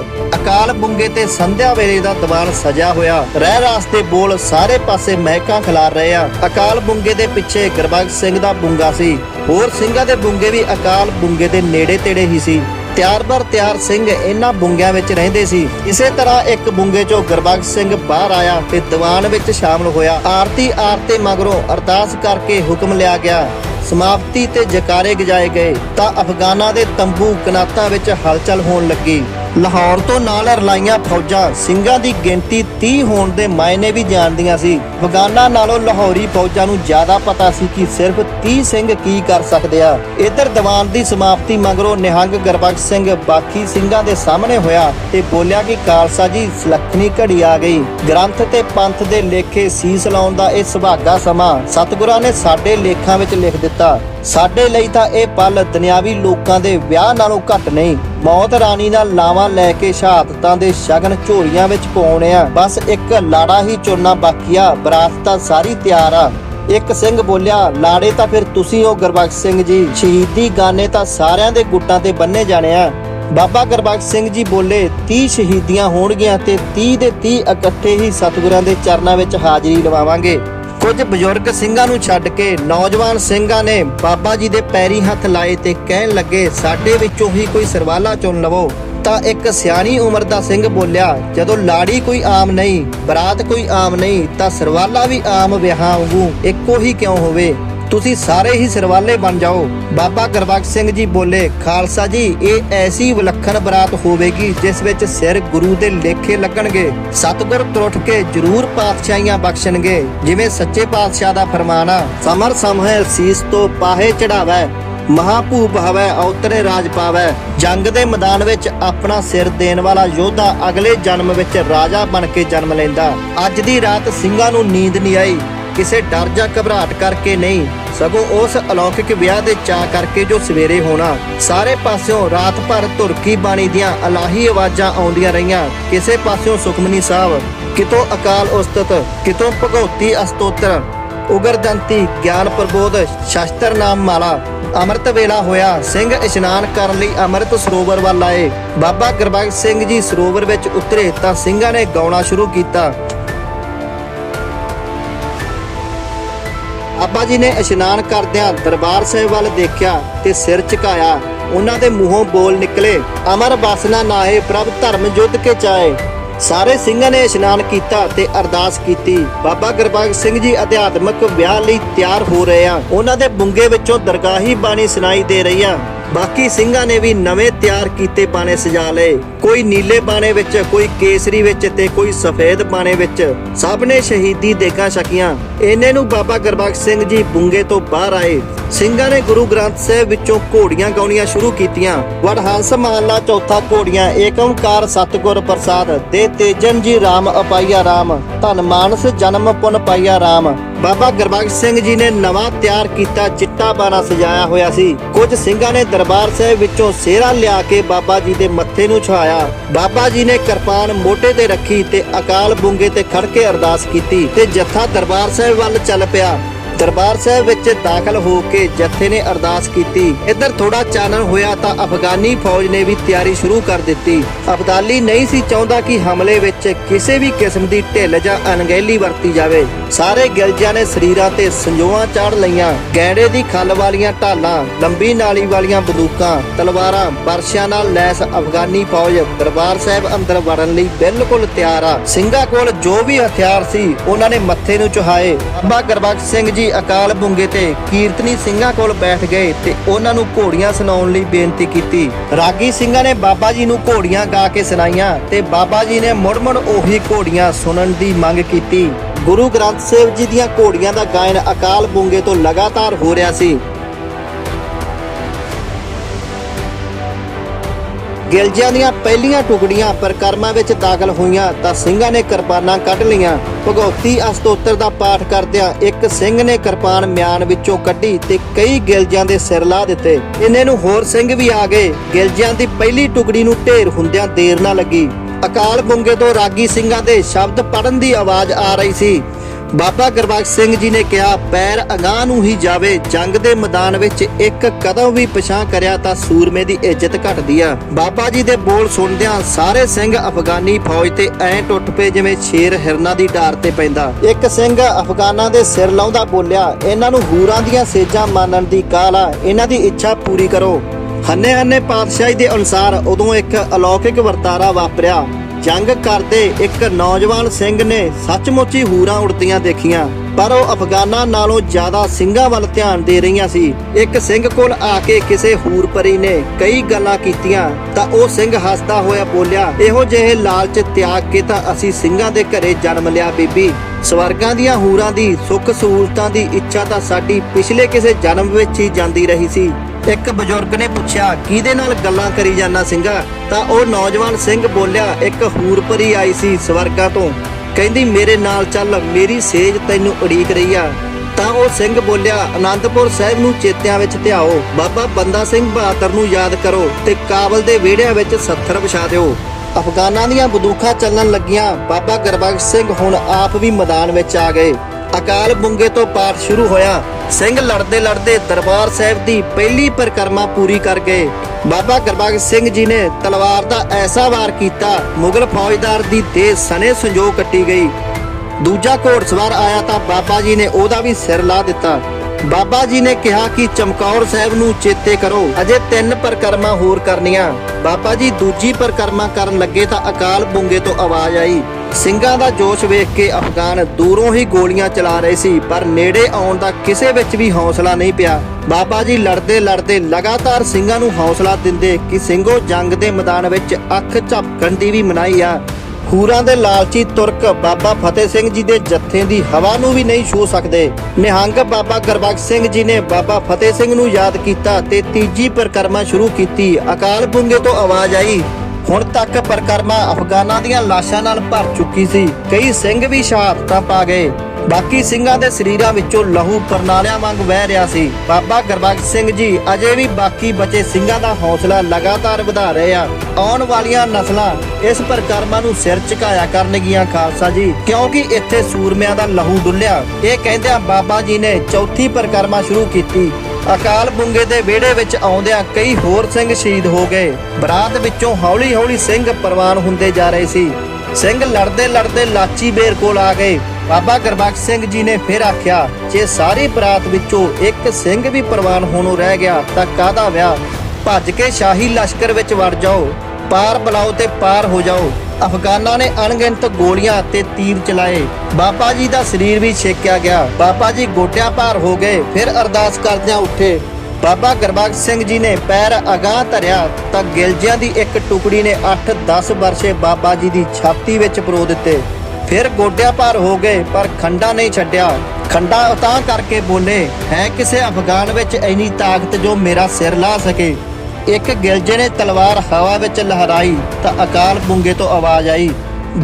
S1: ਅਕਾਲ ਬੁੰਗੇ ਤੇ ਸੰਧਿਆ ਵੇਲੇ ਦਾ ਦੀਵਾਨ ਸਜਾ ਹੋਇਆ। ਰਹਿ ਰਾਸਤੇ ਬੋਲ ਸਾਰੇ ਪਾਸੇ ਮਹਿਕਾਂ ਖਿਲਾਰ ਰਹੇ ਆ। ਅਕਾਲ ਬੁੰਗੇ ਦੇ ਪਿੱਛੇ ਗੁਰਬਖਸ਼ ਸਿੰਘ ਦਾ ਬੁੰਗਾ ਸੀ। ਹੋਰ ਸਿੰਘਾਂ ਦੇ ਬੁੰਗੇ ਵੀ ਅਕਾਲ ਬੁੰਗੇ ਦੇ ਨੇੜੇ ਤੇੜੇ ਹੀ ਸੀ। ਤਿਆਰ ਬਰ ਤਿਆਰ ਸਿੰਘ ਇਹਨਾਂ ਬੁੰਗਿਆਂ ਵਿੱਚ ਰਹਿੰਦੇ ਸੀ। ਇਸੇ ਤਰ੍ਹਾਂ ਇੱਕ ਬੁੰਗੇ ਚੋਂ ਗੁਰਬਖਸ਼ ਸਿੰਘ ਬਾਹਰ ਆਇਆ ਤੇ ਦੀਵਾਨ ਵਿੱਚ ਸ਼ਾਮਲ ਹੋਇਆ। ਆਰਤੀ ਆਰਤੇ ਮਗਰੋਂ ਅਰਦਾਸ ਕਰਕੇ ਹੁਕਮ ਲਿਆ ਗਿਆ। ਸਮਾਪਤੀ ਤੇ ਜਕਾਰੇ ਗਜਾਏ ਗਏ ਤਾਂ ਅਫਗਾਨਾਂ ਦੇ ਤੰਬੂ ਕਨਾਤਾਂ ਵਿੱਚ ਹਲਚਲ ਹੋਣ ਲੱਗੀ। ਲਾਹੌਰ ਤੋਂ ਨਾਲ ਰਲਾਈਆਂ ਫੌਜਾਂ ਸਿੰਘਾਂ ਦੀ ਗਿਣਤੀ 30 ਹੋਣ ਦੇ ਮਾਇਨੇ ਵੀ ਜਾਣਦੀਆਂ ਸੀ। ਅਫਗਾਨਾਂ ਨਾਲੋਂ ਲਾਹੌਰੀ ਫੌਜਾਂ ਨੂੰ ਜ਼ਿਆਦਾ ਪਤਾ ਸੀ ਕਿ ਸਿਰਫ 30 ਸਿੰਘ ਕੀ ਕਰ ਸਕਦੇ ਆ। ਇਧਰ ਦੀਵਾਨ ਦੀ ਸਮਾਪਤੀ ਮਗਰੋਂ ਨਿਹੰਗ ਗੁਰਬਖਸ਼ ਸਿੰਘ ਬਾਕੀ ਸਿੰਘਾਂ ਦੇ ਸਾਹਮਣੇ ਹੋਇਆ ਤੇ ਬੋਲਿਆ ਕਿ ਖਾਲਸਾ ਜੀ, ਸੁਲੱਖਣੀ ਘੜੀ ਆ ਗਈ। ਗ੍ਰੰਥ ਤੇ ਪੰਥ ਦੇ ਲੇਖੇ ਸੀਸ ਲਾਉਣ ਦਾ ਇਹ ਸੁਭਾਗਾ ਸਮਾਂ ਸਤਿਗੁਰਾਂ ਨੇ ਸਾਡੇ ਲੇਖਾਂ ਵਿੱਚ ਲਿਖ ਦਿੱਤਾ। ਸਾਡੇ ਲਈ ਤਾਂ ਇਹ ਪਲ ਦੁਨਿਆਵੀ ਲੋਕਾਂ ਦੇ ਵਿਆਹ ਨਾਲੋਂ ਘੱਟ ਨਹੀਂ। ਮੌਤ ਰਾਣੀ ਨਾਲ ਲਾਵਾਂ ਲੈ ਕੇ ਸ਼ਹਾਦਤਾਂ ਦੇ ਸ਼ਗਨ ਝੋਲੀਆਂ ਵਿੱਚ ਪਾਉਣੇ ਆ। ਬਸ ਇੱਕ ਲਾੜਾ ਹੀ ਚੁਣਨਾ ਬਾਕੀ ਆ। ਬਰਾਤ ਤਾਂ ਸਾਰੀ ਤਿਆਰ ਆ। ਇੱਕ ਸਿੰਘ ਬੋਲਿਆ, ਲਾੜੇ ਤਾਂ ਫਿਰ ਤੁਸੀਂ ਹੋ ਗੁਰਬਖਸ਼ ਸਿੰਘ ਜੀ। ਸ਼ਹੀਦੀ ਗਾਨੇ ਤਾਂ ਸਾਰਿਆਂ ਦੇ ਗੁੱਟਾਂ ਤੇ ਬੰਨੇ ਜਾਣੇ ਆ। ਬਾਬਾ ਗੁਰਬਖਸ਼ ਸਿੰਘ ਜੀ ਬੋਲੇ 30 ਸ਼ਹੀਦੀਆਂ ਹੋਣਗੀਆਂ ਤੇ 30 ਦੇ 30 ਇਕੱਠੇ ਹੀ ਸਤਿਗੁਰਾਂ ਦੇ ਚਰਨਾਂ ਵਿੱਚ ਹਾਜ਼ਰੀ ਲਵਾਵਾਂਗੇ। ਕੁਝ ਬਜ਼ੁਰਗ ਸਿੰਘਾਂ ਨੂੰ ਛੱਡ ਕੇ ਨੌਜਵਾਨ ਸਿੰਘਾਂ ਨੇ ਬਾਬਾ ਜੀ ਦੇ ਪੈਰੀ ਹੱਥ ਲਾਏ ਤੇ ਕਹਿਣ ਲੱਗੇ, ਸਾਡੇ ਵਿੱਚੋਂ ਹੀ ਕੋਈ ਸਰਵਾਲਾ ਚੁਣ ਲਵੋ। ਤਾਂ ਇੱਕ ਸਿਆਣੀ ਉਮਰ ਦਾ ਸਿੰਘ ਬੋਲਿਆ, ਜਦੋਂ ਲਾੜੀ ਕੋਈ ਆਮ ਨਹੀਂ, ਬਰਾਤ ਕੋਈ ਆਮ ਨਹੀਂ, ਤਾਂ ਸਰਵਾਲਾ ਵੀ ਆਮ ਵਿਆਹਾਂ ਵਾਂਗੂ ਇੱਕੋ ਹੀ ਕਿਉਂ ਹੋਵੇ? ਤੁਸੀਂ ਸਾਰੇ ਹੀ ਸਰਵਾਲੇ ਬਣ ਜਾਓ। ਬਾਬਾ ਗੁਰਬਖਸ਼ ਸਿੰਘ ਜੀ ਬੋਲੇ, ਖਾਲਸਾ ਜੀ, ਇਹ ਐਸੀ ਵਿਲੱਖਣ ਬਰਾਤ ਹੋਵੇਗੀ ਜਿਸ ਵਿੱਚ ਸਿਰ ਗੁਰੂ ਦੇ ਲੇਖੇ ਲੱਗਣਗੇ। ਸਤਿਗੁਰ ਤੁਰਠ ਕੇ ਜ਼ਰੂਰ ਪਾਤਸ਼ਾਹੀਆਂ ਬਖਸ਼ਣਗੇ। ਜਿਵੇਂ ਸੱਚੇ ਪਾਤਸ਼ਾਹ ਦਾ ਫਰਮਾਨ ਆ, ਸਮਰ ਸਮਹਿ ਸੀਸ ਤੋਂ ਪਾਹੇ ਚੜਾਵੈ, ਮਹਾਭੂਪ ਹਵੈ ਔਤਰੇ ਰਾਜ ਪਾਵੈ। ਜੰਗ ਦੇ ਮੈਦਾਨ ਵਿੱਚ ਆਪਣਾ ਸਿਰ ਦੇਣ ਵਾਲਾ ਯੋਧਾ ਅਗਲੇ ਜਨਮ ਵਿੱਚ ਰਾਜਾ ਬਣ ਕੇ ਜਨਮ ਲੈਂਦਾ। ਅੱਜ ਦੀ ਰਾਤ ਸਿੰਘਾਂ ਨੂੰ ਨੀਂਦ ਨਹੀਂ ਆਈ। ਕਿਸੇ ਡਰ ਜਾਂ ਘਬਰਾਹਟ ਕਰਕੇ ਨਹੀਂ, ਸਗੋਂ ਉਸ ਅਲੌਕਿਕ ਵਿਆਹ ਦੇ ਚਾਅ ਕਰਕੇ ਜੋ ਸਵੇਰੇ ਹੋਣਾ। ਸਾਰੇ ਪਾਸਿਓਂ ਰਾਤ ਭਰ ਧੁਰਕੀ ਬਾਣੀ ਦੀਆਂ ਅਲਾਹੀ ਆਵਾਜ਼ਾਂ ਆਉਂਦੀਆਂ ਰਹੀਆਂ। ਕਿਸੇ ਪਾਸਿਓਂ ਸੁਖਮਨੀ ਸਾਹਿਬ, ਕਿਤੋਂ ਅਕਾਲ ਉਸਤਤ, ਕਿਤੋਂ ਭਗਉਤੀ ਅਸਤੋਤਰ ਉਗਰਦੰਤੀ ਗਿਆਨ ਪ੍ਰਬੋਧ, ਸ਼ਸਤਰ ਨਾਮ ਮਾਲਾ, ਅੰਮ੍ਰਿਤ ਵੇਲਾ ਹੋਇਆ, ਸਿੰਘ ਇਸ਼ਨਾਨ ਕਰਨ ਲਈ ਅੰਮ੍ਰਿਤ ਸਰੋਵਰ ਵੱਲ ਆਏ। ਬਾਬਾ ਗੁਰਬਖਸ਼ ਸਿੰਘ ਜੀ ਸਰੋਵਰ ਵਿੱਚ ਉਤਰੇ ਤਾਂ ਸਿੰਘਾਂ ਨੇ ਗਾਉਣਾ ਸ਼ੁਰੂ ਕੀਤਾ। ਅੱਬਾ ਜੀ ਨੇ ਇਸ਼ਨਾਨ ਕਰਦਿਆਂ ਦਰਬਾਰ ਸਾਹਿਬ ਵੱਲ ਦੇਖਿਆ ਤੇ ਸਿਰ ਝੁਕਾਇਆ। ਉਹਨਾਂ ਦੇ ਮੂੰਹੋਂ ਬੋਲ ਨਿਕਲੇ, ਅਮਰ ਵਾਸਨਾ ਨਾਏ ਪ੍ਰਭ, ਧਰਮ ਜੁੱਧ ਕੇ ਚਾਏ ਸਾਰੇ ਸਿੰਘਾਂ ਨੇ ਇਸ਼ਨਾਨ ਕੀਤਾ ਤੇ ਅਰਦਾਸ ਕੀਤੀ। ਬਾਬਾ ਗੁਰਬਖਸ਼ ਸਿੰਘ ਜੀ ਅਧਿਆਤਮਕ ਵਿਆਹ ਲਈ ਤਿਆਰ ਹੋ ਰਹੇ ਆ। ਉਹਨਾਂ ਦੇ ਬੁੰਗੇ ਵਿੱਚੋਂ ਦਰਗਾਹੀ ਬਾਣੀ ਸੁਣਾਈ ਦੇ ਰਹੀ ਆ। ਬਾਕੀ ਸਿੰਘਾਂ ਨੇ ਵੀ ਨਵੇਂ ਤਿਆਰ ਕੀਤੇ ਬਾਣੇ ਸਜਾ ਲਏ। ਕੋਈ ਨੀਲੇ ਬਾਣੇ ਵਿੱਚ, ਕੋਈ ਕੇਸਰੀ ਵਿੱਚ ਤੇ ਕੋਈ ਸਫੇਦ ਬਾਣੇ ਵਿੱਚ। ਸਭ ਨੇ ਸ਼ਹੀਦੀ ਦੇਗਾ ਛਕੀਆਂ। ਇਹਨੇ ਨੂੰ ਬਾਬਾ ਗੁਰਬਖਸ਼ ਸਿੰਘ ਜੀ ਬੁੰਗੇ ਤੋਂ ਬਾਹਰ ਆਏ। ਸਿੰਘਾਂ ਨੇ ਗੁਰੂ ਗ੍ਰੰਥ ਸਾਹਿਬ ਵਿੱਚੋਂ ਘੋੜੀਆਂ ਗਾਉਣੀਆਂ ਸ਼ੁਰੂ ਕੀਤੀਆਂ। ਵਡਹੰਸ ਮਹਲਾ ਚੌਥਾ ਘੋੜੀਆਂ ਏਕ ਓੰਕਾਰ ਸਤਿਗੁਰ ਪ੍ਰਸਾਦ ਦੇ ਤੇਜਨ ਜੀ RAM ਅਪਾਈਆ RAM ਧਨ ਮਾਨਸ ਜਨਮ ਪੁਨ ਪਾਈਆ RAM ਬਾਬਾ ਗੁਰਬਖਸ਼ ਸਿੰਘ ਜੀ ਨੇ ਨਵਾਂ ਤਿਆਰ ਕੀਤਾ, ਚਿੱਟਾ ਬਾਣਾ ਸਜਾਇਆ ਹੋਇਆ ਸੀ। ਕੁਝ ਸਿੰਘਾਂ ਨੇ ਦਰਬਾਰ ਸਾਹਿਬ ਵਿੱਚੋਂ ਸੇਰਾ ਲਿਆ ਕੇ ਬਾਬਾ ਜੀ ਦੇ ਮੱਥੇ ਨੂੰ ਛੁਆਇਆ ਬਾਬਾ ਜੀ ਨੇ ਕਿਰਪਾਨ ਮੋਢੇ ਤੇ ਰੱਖੀ ਤੇ ਅਕਾਲ ਬੁੰਗੇ ਤੇ ਖੜ ਕੇ ਅਰਦਾਸ ਕੀਤੀ ਤੇ ਜੱਥਾ ਦਰਬਾਰ ਸਾਹਿਬ ਵੱਲ ਚੱਲ ਪਿਆ। ਦਰਬਾਰ ਸਾਹਿਬ ਵਿੱਚ ਦਾਖਲ ਹੋ ਕੇ ਜਥੇ ਨੇ ਅਰਦਾਸ ਕੀਤੀ। ਇੱਧਰ ਥੋੜਾ ਚਾਨਣ ਹੋਇਆ ਤਾਂ ਅਫਗਾਨੀ ਫੌਜ ਨੇ ਵੀ ਤਿਆਰੀ ਸ਼ੁਰੂ ਕਰ ਦਿੱਤੀ। ਅਬਦਾਲੀ ਨਹੀਂ ਸੀ ਚਾਹੁੰਦਾ ਕਿ ਹਮਲੇ ਵਿੱਚ ਕਿਸੇ ਵੀ ਕਿਸਮ ਦੀ ਢਿੱਲ ਜਾਂ ਅਣਗਹਿਲੀ ਵਰਤੀ ਜਾਵੇ। ਸਾਰੇ ਗਿਲਜਿਆਂ ਨੇ ਸਰੀਰਾਂ ਤੇ ਸੰਜੋਆਂ ਚਾੜ ਲਈਆਂ। ਗੈਂਡੇ ਦੀ ਖੱਲ ਵਾਲੀਆਂ ਢਾਲਾਂ, ਲੰਬੀ ਨਾਲੀ ਵਾਲੀਆਂ ਬੰਦੂਕਾਂ, ਤਲਵਾਰਾਂ ਵਰਸ਼ਿਆਂ ਨਾਲ ਲੈਸ ਅਫਗਾਨੀ ਫੌਜ ਦਰਬਾਰ ਸਾਹਿਬ ਅੰਦਰ ਵੜਨ ਲਈ ਬਿਲਕੁਲ ਤਿਆਰ ਆ। ਸਿੰਘਾਂ ਕੋਲ ਜੋ ਵੀ ਹਥਿਆਰ ਸੀ, ਉਹਨਾਂ ਨੇ ਮੱਥੇ ਨੂੰ ਚੁਹਾਏ। ਬਾਬਾ ਗੁਰਬਖਸ਼ ਸਿੰਘ ਜੀ ਅਕਾਲ ਬੁੰਗੇ ਤੇ ਕੀਰਤਨੀ ਸਿੰਘਾਂ ਕੋਲ ਬੈਠ ਗਏ ਤੇ ਉਹਨਾਂ ਨੂੰ ਘੋੜੀਆਂ ਸੁਣਾਉਣ ਲਈ ਬੇਨਤੀ ਕੀਤੀ। ਰਾਗੀ ਸਿੰਘਾਂ ਨੇ ਬਾਬਾ ਜੀ ਨੂੰ ਘੋੜੀਆਂ ਗਾ ਕੇ ਸੁਣਾਈਆਂ ਤੇ ਬਾਬਾ ਜੀ ਨੇ ਮੁੜ-ਮੁੜ ਉਹੀ ਘੋੜੀਆਂ ਸੁਣਨ ਦੀ ਮੰਗ ਕੀਤੀ। ਗੁਰੂ ਗ੍ਰੰਥ ਸਾਹਿਬ ਜੀ ਦੀਆਂ ਘੋੜੀਆਂ ਦਾ ਗਾਇਨ ਅਕਾਲ ਬੁੰਗੇ ਤੋਂ ਲਗਾਤਾਰ ਹੋ ਰਿਹਾ ਸੀ। ਗਿਲਜਿਆਂ ਦੀਆਂ ਪਹਿਲੀਆਂ ਟੁਕੜੀਆਂ ਪਰਕਰਮਾਂ ਵਿੱਚ ਦਾਖਲ ਹੋਈਆਂ ਤਾਂ ਸਿੰਘਾਂ ਨੇ ਕਿਰਪਾਨਾਂ ਕੱਢ ਲਈਆਂ। ਭਗਉਤੀ ਅਸਤੋਤਰ ਦਾ ਪਾਠ ਕਰਦਿਆਂ ਇੱਕ ਸਿੰਘ ਨੇ ਕਿਰਪਾਨ ਮਿਆਨ ਵਿੱਚੋਂ ਕੱਢੀ ਤੇ ਕਈ ਗਿਲਜਿਆਂ ਦੇ ਸਿਰ ਲਾ ਦਿੱਤੇ। ਇੰਨੇ ਨੂੰ ਹੋਰ ਸਿੰਘ ਵੀ ਆ ਗਏ। ਗਿਲਜਿਆਂ ਦੀ ਪਹਿਲੀ ਟੁਕੜੀ ਨੂੰ ਢੇਰ ਹੁੰਦਿਆਂ ਦੇਰ ਨਾ ਲੱਗੀ। ਅਕਾਲ ਬੁੰਗੇ ਤੋਂ ਰਾਗੀ ਸਿੰਘਾਂ ਦੇ ਸ਼ਬਦ ਪੜਨ ਦੀ ਆਵਾਜ਼ ਆ ਰਹੀ ਸੀ। ਬਾਬਾ ਗੁਰਬਖਸ਼ ਸਿੰਘ ਜੀ ਨੇ ਕਿਹਾ, ਪੈਰ ਅਗਾਹ ਨੂੰ ਹੀ ਜਾਵੇ, ਜੰਗ ਦੇ ਮੈਦਾਨ ਵਿੱਚ ਇੱਕ ਕਦਮ ਵੀ ਪਿਛਾਂ ਕਰਿਆ ਤਾਂ ਸੂਰਮੇ ਦੀ ਇੱਜ਼ਤ ਘਟਦੀ ਆ। ਬਾਬਾ ਜੀ ਦੇ ਬੋਲ ਸੁਣਦਿਆਂ ਸਾਰੇ ਸਿੰਘ ਅਫਗਾਨੀ ਫੌਜ ਤੇ ਐਂ ਟੁੱਟ ਪਏ ਜਿਵੇਂ ਸ਼ੇਰ ਹਿਰਨਾਂ ਦੀ ਢਾਰ ਤੇ ਪੈਂਦਾ। ਇੱਕ ਸਿੰਘ ਅਫਗਾਨਾਂ ਦੇ ਸਿਰ ਲਾਉਂਦਾ ਬੋਲਿਆ, ਇਹਨਾਂ ਨੂੰ ਹੂਰਾਂ ਦੀਆਂ ਸੇਜਾਂ ਮੰਨਣ ਦੀ ਕਾਲ ਆ, ਇਹਨਾਂ ਦੀ ਇੱਛਾ ਪੂਰੀ ਕਰੋ। ਹੰਨੇ ਹੰਨੇ ਪਾਤਸ਼ਾਹੀ ਦੇ ਅਨੁਸਾਰ ਉਦੋਂ ਇੱਕ ਅਲੌਕਿਕ ਵਰਤਾਰਾ ਵਾਪਰਿਆ। ਜੰਗ ਕਰਦੇ ਇੱਕ ਨੌਜਵਾਨ ਸਿੰਘ ਨੇ ਸੱਚਮੁੱਚ ਹੀ ਹੂਰਾਂ ਉੜਦੀਆਂ ਦੇਖੀਆਂ। ਪਰ ਉਹ ਅਫਗਾਨਾਂ ਨਾਲੋਂ ਜ਼ਿਆਦਾ ਸਿੰਘਾਂ ਵੱਲ ਧਿਆਨ ਦੇ ਰਹੀਆਂ ਸੀ। ਇੱਕ ਸਿੰਘ ਕੋਲ ਆ ਕੇ ਕਿਸੇ ਹੂਰ ਪਰੀ ਨੇ ਕਈ ਗੱਲਾਂ ਕੀਤੀਆਂ, ਤਾਂ ਉਹ ਸਿੰਘ ਹੱਸਦਾ ਹੋਇਆ ਬੋਲਿਆ, ਇਹੋ ਜਿਹੇ ਲਾਲਚ ਤਿਆਗ ਕੇ ਤਾਂ ਅਸੀਂ ਸਿੰਘਾਂ ਦੇ ਘਰੇ ਜਨਮ ਲਿਆ, ਬੀਬੀ। ਸਵਰਗਾਂ ਦੀਆਂ ਹੂਰਾਂ ਦੀ ਸੁੱਖ ਸਹੂਲਤਾਂ ਦੀ ਇੱਛਾ ਤਾਂ ਸਾਡੀ ਪਿਛਲੇ ਕਿਸੇ ਜਨਮ ਵਿੱਚ ਹੀ ਜਾਂਦੀ ਰਹੀ ਸੀ। ਇੱਕ ਬਜ਼ੁਰਗ ਨੇ ਪੁੱਛਿਆ, ਕਿਹਦੇ ਨਾਲ ਗੱਲਾਂ ਕਰੀ ਜਾਂਦਾ ਸਿੰਘਾ? ਤਾਂ ਉਹ ਨੌਜਵਾਨ ਸਿੰਘ ਬੋਲਿਆ, ਇੱਕ ਹੂਰਪਰੀ ਆਈ ਸੀ ਸਵਰਗਾਂ ਤੋਂ। ਕਹਿੰਦੀ, ਮੇਰੇ ਨਾਲ ਚੱਲ, ਮੇਰੀ ਸੇਜ ਤੈਨੂੰ ਉਡੀਕ ਰਹੀ ਆ। ਤਾਂ ਉਹ ਸਿੰਘ ਬੋਲਿਆ, ਅਨੰਦਪੁਰ ਸਾਹਿਬ ਨੂੰ ਚੇਤਿਆਂ ਵਿੱਚ ਧਿਆਓ। ਬਾਬਾ ਬੰਦਾ ਸਿੰਘ ਬਹਾਦਰ ਨੂੰ ਯਾਦ ਕਰੋ ਤੇ ਕਾਬਲ ਦੇ ਵਿਹੜਿਆਂ ਵਿੱਚ ਸੱਥਰ ਵਿਛਾ ਦਿਓ। ਅਫਗਾਨਾਂ ਦੀਆਂ ਬੰਦੂਕਾਂ ਚੱਲਣ ਲੱਗੀਆਂ। ਬਾਬਾ ਗੁਰਬਖਸ਼ ਸਿੰਘ ਹੁਣ ਆਪ ਵੀ ਮੈਦਾਨ ਵਿੱਚ ਆ ਗਏ। ਅਕਾਲ ਬੁੰਗੇ ਤੋਂ ਪਾਠ ਸ਼ੁਰੂ ਹੋਇਆ। ਸਿੰਘ ਲੜਦੇ ਲੜਦੇ ਦਰਬਾਰ ਸਾਹਿਬ ਦੀ ਪਹਿਲੀ ਪਰਿਕਰਮਾ ਪੂਰੀ ਕਰ ਗਏ। ਬਾਬਾ ਗੁਰਬਖਸ਼ ਸਿੰਘ ਜੀ ਨੇ ਤਲਵਾਰ ਦਾ ਐਸਾ ਵਾਰ ਕੀਤਾ, ਮੁਗਲ ਫੌਜਦਾਰ ਦੀ ਦੇਹ ਸਨੇ ਸੰਜੋਗ ਕੱਟੀ ਗਈ। ਦੂਜਾ ਘੋੜਸਵਾਰ ਆਇਆ ਤਾਂ ਬਾਬਾ ਜੀ ਨੇ ਉਹਦਾ ਵੀ ਸਿਰ ਲਾ ਦਿੱਤਾ। ਬਾਬਾ ਜੀ ਨੇ ਕਿਹਾ ਕਿ ਚਮਕੌਰ ਸਾਹਿਬ ਨੂੰ ਚੇਤੇ ਕਰੋ, ਅਜੇ ਤਿੰਨ ਪਰਕਰਮਾ ਹੋਰ ਕਰਨੀਆਂ। ਬਾਬਾ ਜੀ ਦੂਜੀ ਪਰਕਰਮਾ ਕਰਨ ਲੱਗੇ ਤਾਂ ਅਕਾਲ ਬੁੰਗੇ ਤੋਂ ਆਵਾਜ਼ ਆਈ। ਸਿੰਘਾਂ ਦਾ ਜੋਸ਼ ਵੇਖ ਕੇ ਅਫਗਾਨ ਦੂਰੋਂ ਹੀ ਗੋਲੀਆਂ ਚਲਾ ਰਹੇ ਸੀ, ਪਰ ਨੇੜੇ ਆਉਣ ਦਾ ਕਿਸੇ ਵਿੱਚ ਵੀ ਹੌਸਲਾ ਨਹੀਂ ਪਿਆ। ਬਾਬਾ ਜੀ ਲੜਦੇ ਲੜਦੇ ਲਗਾਤਾਰ ਸਿੰਘਾਂ ਨੂੰ ਹੌਸਲਾ ਦਿੰਦੇ ਕਿ ਸਿੰਘੋ ਜੰਗ ਦੇ ਮੈਦਾਨ ਵਿੱਚ ਅੱਖ ਝਪਕਣ ਦੀ ਵੀ ਮਨਾਹੀ ਆ। ਹੂਰਾਂ ਦੇ ਲਾਲਚੀ ਤੁਰਕ ਬਾਬਾ ਫਤਿਹ ਸਿੰਘ ਜੀ ਦੇ ਜੱਥੇ ਦੀ ਹਵਾ ਨੂੰ ਵੀ ਨਹੀਂ ਛੂ ਸਕਦੇ। ਨਿਹੰਗ ਬਾਬਾ ਗੁਰਬਖਸ਼ ਸਿੰਘ ਜੀ ਨੇ ਬਾਬਾ ਫਤਿਹ ਸਿੰਘ ਨੂੰ ਯਾਦ ਕੀਤਾ ਤੇ ਤੀਜੀ ਪਰਿਕਰਮਾ ਸ਼ੁਰੂ ਕੀਤੀ। ਅਕਾਲ ਪੁੰਗੇ ਤੋਂ ਆਵਾਜ਼ ਆਈ ਹੁਣ ਤੱਕ ਪਰਿਕਰਮਾ ਅਫਗਾਨਾਂ ਦੀਆਂ ਲਾਸ਼ਾਂ ਨਾਲ ਭਰ ਚੁੱਕੀ ਸੀ। ਕਈ ਸਿੰਘ ਵੀ ਸ਼ਹਾਦਤਾਂ ਪਾ ਗਏ। ਬਾਕੀ ਸਿੰਘਾਂ ਦੇ ਸਰੀਰਾਂ ਵਿੱਚੋਂ ਲਹੂ ਪਰਨਾਲਿਆਂ ਵਾਂਗ ਵਹਿ ਰਿਹਾ ਸੀ। ਬਾਬਾ ਗੁਰਬਖਸ਼ ਸਿੰਘ ਜੀ ਅਜੇ ਵੀ ਬਾਕੀ ਬਚੇ ਸਿੰਘਾਂ ਦਾ ਹੌਸਲਾ ਲਗਾਤਾਰ ਵਧਾ ਰਹੇ ਆ। ਆਉਣ ਵਾਲੀਆਂ ਨਸਲਾਂ ਇਸ ਪਰਿਕਰਮਾ ਨੂੰ ਸਿਰ ਝੁਕਾਇਆ ਕਰਨਗੀਆਂ, ਖਾਲਸਾ ਜੀ। ਕਿਉਂਕਿ ਇੱਥੇ ਸੂਰਮਿਆਂ ਦਾ ਲਹੂ ਡੁੱਲਿਆ। ਇਹ ਕਹਿੰਦਿਆਂ ਬਾਬਾ ਜੀ ਨੇ ਚੌਥੀ ਪਰਿਕਰਮਾ ਸ਼ੁਰੂ ਕੀਤੀ। ਅਕਾਲ ਬੁੰਗੇ ਦੇ ਵਿਹੜੇ ਵਿੱਚ ਆਉਂਦਿਆਂ ਕਈ ਹੋਰ ਸਿੰਘ ਸ਼ਹੀਦ ਹੋ ਗਏ। ਬਰਾਤ ਵਿੱਚੋਂ ਹੌਲੀ-ਹੌਲੀ ਸਿੰਘ ਪ੍ਰਵਾਨ ਹੁੰਦੇ ਜਾ ਰਹੇ ਸੀ। ਸਿੰਘ ਲੜਦੇ ਲੜਦੇ ਲਾਚੀ ਬੇਰ ਕੋਲ ਆ ਗਏ। ਬਾਬਾ ਗੁਰਬਖਸ਼ ਸਿੰਘ ਜੀ ਨੇ ਫਿਰ ਆਖਿਆ, ਜੇ ਸਾਰੀ ਬਰਾਤ ਵਿੱਚੋਂ ਇੱਕ ਸਿੰਘ ਵੀ ਪ੍ਰਵਾਨ ਹੋਣੋਂ ਰਹਿ ਗਿਆ, ਤਾਂ ਕਾਹਦਾ ਵਿਆਹ? ਭੱਜ ਕੇ ਸ਼ਾਹੀ ਲਸ਼ਕਰ ਵਿੱਚ ਵੜ ਜਾਓ। ਪਾਰ ਬੁਲਾਓ ਤੇ ਪਾਰ ਹੋ ਜਾਓ। ਅਫਗਾਨਾਂ ਨੇ ਅਣਗਿਣਤ ਗੋਲੀਆਂ ਤੇ ਤੀਰ ਚਲਾਏ। ਬਾਬਾ ਜੀ ਦਾ ਸਰੀਰ ਵੀ ਛੇਕਿਆ ਗਿਆ। ਬਾਬਾ ਜੀ ਗੋਟਿਆਂ ਭਾਰ ਹੋ ਗਏ, ਫਿਰ ਅਰਦਾਸ ਕਰਦਿਆਂ ਉੱਠੇ। ਬਾਬਾ ਗੁਰਬਖਸ਼ ਸਿੰਘ ਜੀ ਨੇ ਪੈਰ ਅਗਾਹ ਧਰਿਆ ਤਾਂ ਗਿਲਜਿਆਂ ਦੀ ਇੱਕ ਟੁਕੜੀ ਨੇ 8-10 ਵਰਸ਼ੇ ਬਾਬਾ ਜੀ ਦੀ ਛਾਤੀ ਵਿੱਚ ਪਰੋ ਦਿੱਤੇ। ਫਿਰ ਗੋਡਿਆਂ ਭਾਰ ਹੋ ਗਏ, ਪਰ ਖੰਡਾ ਨਹੀਂ ਛੱਡਿਆ। ਖੰਡਾ ਉਤਾਂ ਕਰਕੇ ਬੋਲੇ, ਹੈ ਕਿਸੇ ਅਫਗਾਨ ਵਿੱਚ ਇੰਨੀ ਤਾਕਤ ਜੋ ਮੇਰਾ ਸਿਰ ਲਾ ਸਕੇ? ਇੱਕ ਗਿਲਜੇ ਨੇ ਤਲਵਾਰ ਹਵਾ ਵਿੱਚ ਲਹਿਰਾਈ ਤਾਂ ਅਕਾਲ ਬੁੰਗੇ ਤੋਂ ਆਵਾਜ਼ ਆਈ।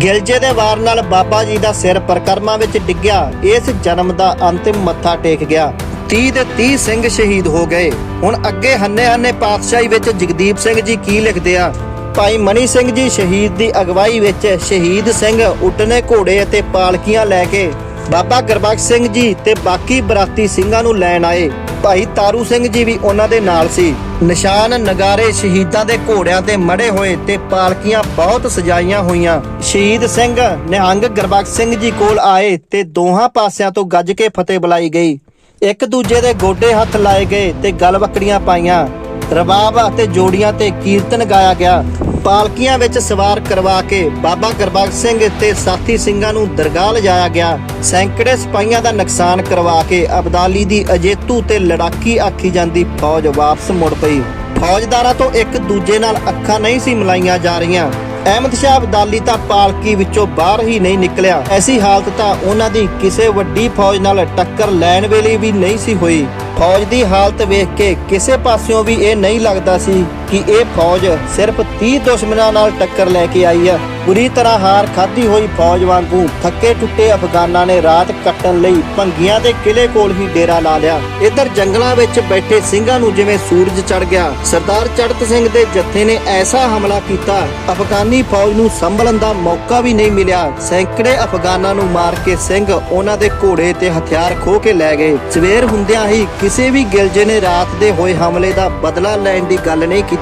S1: ਗਿਲਜੇ ਦੇ ਵਾਰ ਨਾਲ ਬਾਬਾ ਜੀ ਦਾ ਸਿਰ ਪਰਕਰਮਾ ਵਿੱਚ ਡਿੱਗਿਆ। ਇਸ ਜਨਮ ਦਾ ਅੰਤਿਮ ਮੱਥਾ ਟੇਕ ਗਿਆ। 30 ਦੇ 30 ਸਿੰਘ ਸ਼ਹੀਦ ਹੋ ਗਏ। ਹੁਣ ਅੱਗੇ ਹੰਨੇ ਹੰਨੇ ਪਾਤਸ਼ਾਹੀ ਵਿੱਚ ਜਗਦੀਪ ਸਿੰਘ ਜੀ ਕੀ ਲਿਖਦੇ ਆ? ਭਾਈ ਮਨੀ ਸਿੰਘ ਜੀ ਸ਼ਹੀਦ ਦੀ ਅਗਵਾਈ ਵਿੱਚ ਸ਼ਹੀਦ ਸਿੰਘ ਉੱਡਨੇ ਘੋੜੇ ਅਤੇ ਪਾਲਕੀਆਂ ਲੈ ਕੇ ਬਾਬਾ ਗੁਰਬਖਸ਼ ਸਿੰਘ ਜੀ ਤੇ ਬਾਕੀ ਬਰਾਤੀ ਸਿੰਘਾਂ ਨੂੰ ਲੈਣ ਆਏ। ਭਾਈ ਤਾਰੂ ਸਿੰਘ ਜੀ ਵੀ ਉਹਨਾਂ ਦੇ ਨਾਲ ਸੀ। ਨਿਸ਼ਾਨ ਨਗਾਰੇ ਸ਼ਹੀਦਾਂ ਦੇ ਘੋੜਿਆਂ ਤੇ ਮੜੇ ਹੋਏ ਤੇ ਪਾਲਕੀਆਂ ਬਹੁਤ ਸਜਾਈਆਂ ਹੋਈਆਂ। ਸ਼ਹੀਦ ਸਿੰਘ ਨਿਹੰਗ ਗੁਰਬਖਸ਼ ਸਿੰਘ ਜੀ ਕੋਲ ਆਏ ਤੇ ਦੋਹਾਂ ਪਾਸਿਆਂ ਤੋਂ ਗੱਜ ਕੇ ਫਤਿਹ ਬੁਲਾਈ ਗਈ। ਇੱਕ ਦੂਜੇ ਦੇ ਗੋਡੇ ਹੱਥ ਲਾਏ ਗਏ ਤੇ ਗਲ ਬੱਕੜੀਆਂ ਪਾਈਆਂ। ਰਬਾਬ ਅਤੇ ਜੋੜੀਆਂ ਤੇ ਕੀਰਤਨ ਗਾਇਆ ਗਿਆ। ਪਾਲਕੀਆਂ ਵਿੱਚ ਸਵਾਰ ਕਰਵਾ ਕੇ ਬਾਬਾ ਗੁਰਬਖਸ਼ ਸਿੰਘ ਤੇ ਸਾਥੀ ਸਿੰਘਾਂ ਨੂੰ ਦਰਗਾਹ ਲਿਜਾਇਆ ਗਿਆ। ਸੈਂਕੜੇ ਸਿਪਾਹੀਆਂ ਦਾ ਨੁਕਸਾਨ ਕਰਵਾ ਕੇ ਅਬਦਾਲੀ ਦੀ ਅਜੇਤੂ ਤੇ ਲੜਾਕੀ ਆਖੀ ਜਾਂਦੀ ਫੌਜ ਵਾਪਸ ਮੁੜ ਪਈ। ਫੌਜਦਾਰਾਂ ਤੋਂ ਇੱਕ ਦੂਜੇ ਨਾਲ ਅੱਖਾਂ ਨਹੀਂ ਸੀ ਮਿਲਾਈਆਂ ਜਾ ਰਹੀਆਂ। ਅਹਿਮਦ ਸ਼ਾਹ ਅਬਦਾਲੀ ਤਾਂ ਪਾਲਕੀ ਵਿੱਚੋਂ ਬਾਹਰ ਹੀ ਨਹੀਂ ਨਿਕਲਿਆ। ਐਸੀ ਹਾਲਤ ਤਾਂ ਉਹਨਾਂ ਦੀ ਕਿਸੇ ਵੱਡੀ ਫੌਜ ਨਾਲ ਟੱਕਰ ਲੈਣ ਵੇਲੇ ਵੀ ਨਹੀਂ ਸੀ ਹੋਈ। ਫੌਜ ਦੀ ਹਾਲਤ ਵੇਖ ਕੇ ਕਿਸੇ ਪਾਸਿਓਂ ਵੀ ਇਹ ਨਹੀਂ ਲੱਗਦਾ ਸੀ ਕਿ ਇਹ ਫੌਜ ਸਿਰਫ 30 ਦੁਸ਼ਮਣਾਂ ਨਾਲ ਟੱਕਰ ਲੈ ਕੇ ਆਈ ਹੈ ਬੁਰੀ ਤਰ੍ਹਾਂ ਹਾਰ ਖਾਧੀ ਹੋਈ ਫੌਜ ਵਾਂਗੂ ਥੱਕੇ ਟੁੱਟੇ ਅਫਗਾਨਾਂ ਨੇ ਰਾਤ ਕੱਟਣ ਲਈ ਭੰਗੀਆਂ ਦੇ ਕਿਲੇ ਕੋਲ ਹੀ ਡੇਰਾ ਲਾ ਲਿਆ। ਇੱਧਰ ਜੰਗਲਾਂ ਵਿੱਚ ਬੈਠੇ ਸਿੰਘਾਂ ਨੂੰ ਜਿਵੇਂ ਸੂਰਜ ਚੜ ਗਿਆ, ਸਰਦਾਰ ਚੜਤ ਸਿੰਘ ਦੇ ਜੱਥੇ ਨੇ ਐਸਾ ਹਮਲਾ ਕੀਤਾ, ਅਫਗਾਨੀ ਫੌਜ ਨੂੰ ਸੰਭਲਣ ਦਾ ਮੌਕਾ ਵੀ ਨਹੀਂ ਮਿਲਿਆ। ਸੈਂਕੜੇ ਅਫਗਾਨਾਂ ਨੂੰ ਮਾਰ ਕੇ ਸਿੰਘ ਉਹਨਾਂ ਦੇ ਘੋੜੇ ਤੇ ਹਥਿਆਰ ਖੋਹ ਕੇ ਲੈ ਗਏ। ਸਵੇਰ ਹੁੰਦਿਆਂ ਹੀ ਕਿਸੇ ਵੀ ਗਿਲਜੇ ਨੇ ਰਾਤ ਦੇ ਹੋਏ ਹਮਲੇ ਦਾ ਬਦਲਾ ਲੈਣ ਦੀ ਗੱਲ ਨਹੀਂ ਕੀਤੀ।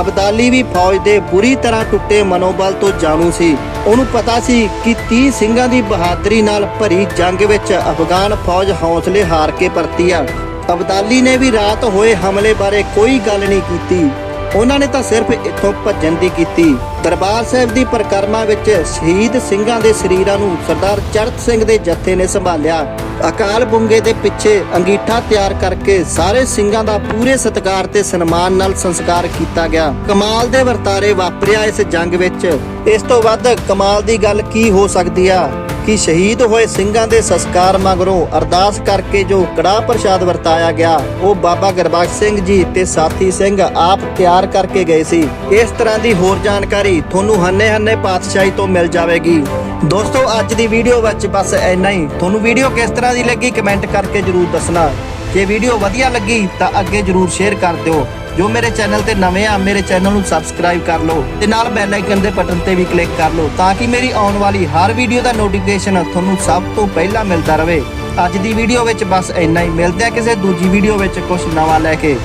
S1: ਅਬਦਾਲੀ ਵੀ ਫੌਜ ਦੇ ਬੁਰੀ ਤਰ੍ਹਾਂ ਟੁੱਟੇ ਮਨੋਬਲ ਤੋਂ ਜਾਣੂ ਸੀ। ਉਹਨੂੰ ਪਤਾ ਸੀ ਕਿ 30 ਸਿੰਘਾਂ ਦੀ ਬਹਾਦਰੀ ਨਾਲ ਭਰੀ ਜੰਗ ਵਿੱਚ ਅਫਗਾਨ ਫੌਜ ਹੌਸਲੇ ਹਾਰ ਕੇ ਪਰਤੀ ਆ ਅਬਦਾਲੀ ਨੇ ਵੀ ਰਾਤ ਹੋਏ ਹਮਲੇ ਬਾਰੇ ਕੋਈ ਗੱਲ ਨਹੀਂ ਕੀਤੀ। ਉਹਨਾਂ ਨੇ ਤਾਂ ਸਿਰਫ ਇੱਥੋਂ ਭੱਜਣ ਦੀ ਕੀਤੀ। ਦਰਬਾਰ ਸਾਹਿਬ ਦੀ ਪਰਿਕਰਮਾ ਵਿੱਚ ਸ਼ਹੀਦ ਸਿੰਘਾਂ ਦੇ ਸਰੀਰਾਂ ਨੂੰ ਸਰਦਾਰ ਚੜਤ ਸਿੰਘ ਦੇ ਜੱਥੇ ਨੇ ਸੰਭਾਲਿਆ। ਅਕਾਲ ਬੁੰਗੇ ਦੇ ਪਿੱਛੇ ਅੰਗੀਠਾ ਤਿਆਰ ਕਰਕੇ ਸਾਰੇ ਸਿੰਘਾਂ ਦਾ ਪੂਰੇ ਸਤਿਕਾਰ ਤੇ ਸਨਮਾਨ ਨਾਲ ਸੰਸਕਾਰ ਕੀਤਾ ਗਿਆ। ਕਮਾਲ ਦੇ ਵਰਤਾਰੇ ਵਾਪਰਿਆ ਇਸ ਜੰਗ ਵਿੱਚ। ਇਸ ਤੋਂ ਵੱਧ ਕਮਾਲ ਦੀ ਗੱਲ ਕੀ ਹੋ ਸਕਦੀ ਆ? ਕਿ ਸ਼ਹੀਦ ਹੋਏ ਸਿੰਘਾਂ ਦੇ ਸੰਸਕਾਰ ਮਗਰੋਂ ਅਰਦਾਸ ਕਰਕੇ ਜੋ ਕੜਾਹ ਪ੍ਰਸ਼ਾਦ ਵਰਤਾਇਆ ਗਿਆ, ਉਹ ਬਾਬਾ ਗੁਰਬਖਸ਼ ਸਿੰਘ ਜੀ ਤੇ ਸਾਥੀ ਸਿੰਘ ਆਪ ਤਿਆਰ ਕਰਕੇ ਗਏ ਸੀ। ਇਸ ਤਰ੍ਹਾਂ ਦੀ ਹੋਰ ਜਾਣਕਾਰੀ ਤੁਹਾਨੂੰ ਹੰਨੇ ਹੰਨੇ ਪਾਤਸ਼ਾਹੀ ਤੋਂ ਮਿਲ ਜਾਵੇਗੀ। ਦੋਸਤੋ, ਅੱਜ ਦੀ ਵੀਡੀਓ ਵਿੱਚ ਬਸ ਇੰਨਾ ਹੀ। ਤੁਹਾਨੂੰ ਵੀਡੀਓ ਕਿਸ ਤਰ੍ਹਾਂ ਦੀ ਲੱਗੀ, ਕਮੈਂਟ ਕਰਕੇ ਜਰੂਰ ਦੱਸਣਾ। ਜੇ ਵੀਡੀਓ ਵਧੀਆ ਲੱਗੀ, ਤਾਂ ਅੱਗੇ ਜਰੂਰ ਸ਼ੇਅਰ ਕਰ ਦਿਓ। ਜੋ ਮੇਰੇ ਚੈਨਲ ਤੇ ਨਵੇਂ ਆ, ਮੇਰੇ ਚੈਨਲ ਨੂੰ ਸਬਸਕ੍ਰਾਈਬ ਕਰ ਲਓ ਤੇ ਨਾਲ ਬੈਲ ਆਈਕਨ ਦੇ ਬਟਨ ਤੇ ਵੀ ਕਲਿੱਕ ਕਰ ਲਓ ਤਾਂ ਕਿ ਮੇਰੀ ਆਉਣ ਵਾਲੀ ਹਰ ਵੀਡੀਓ ਦਾ ਨੋਟੀਫਿਕੇਸ਼ਨ ਤੁਹਾਨੂੰ ਸਭ ਤੋਂ ਪਹਿਲਾਂ ਮਿਲਦਾ ਰਹੇ। ਅੱਜ ਦੀ ਵੀਡੀਓ ਵਿੱਚ ਬਸ ਇੰਨਾ ਹੀ। ਮਿਲਦੇ ਆ ਕਿਸੇ ਦੂਜੀ ਵੀਡੀਓ ਵਿੱਚ ਕੁਝ ਨਵਾਂ ਲੈ ਕੇ।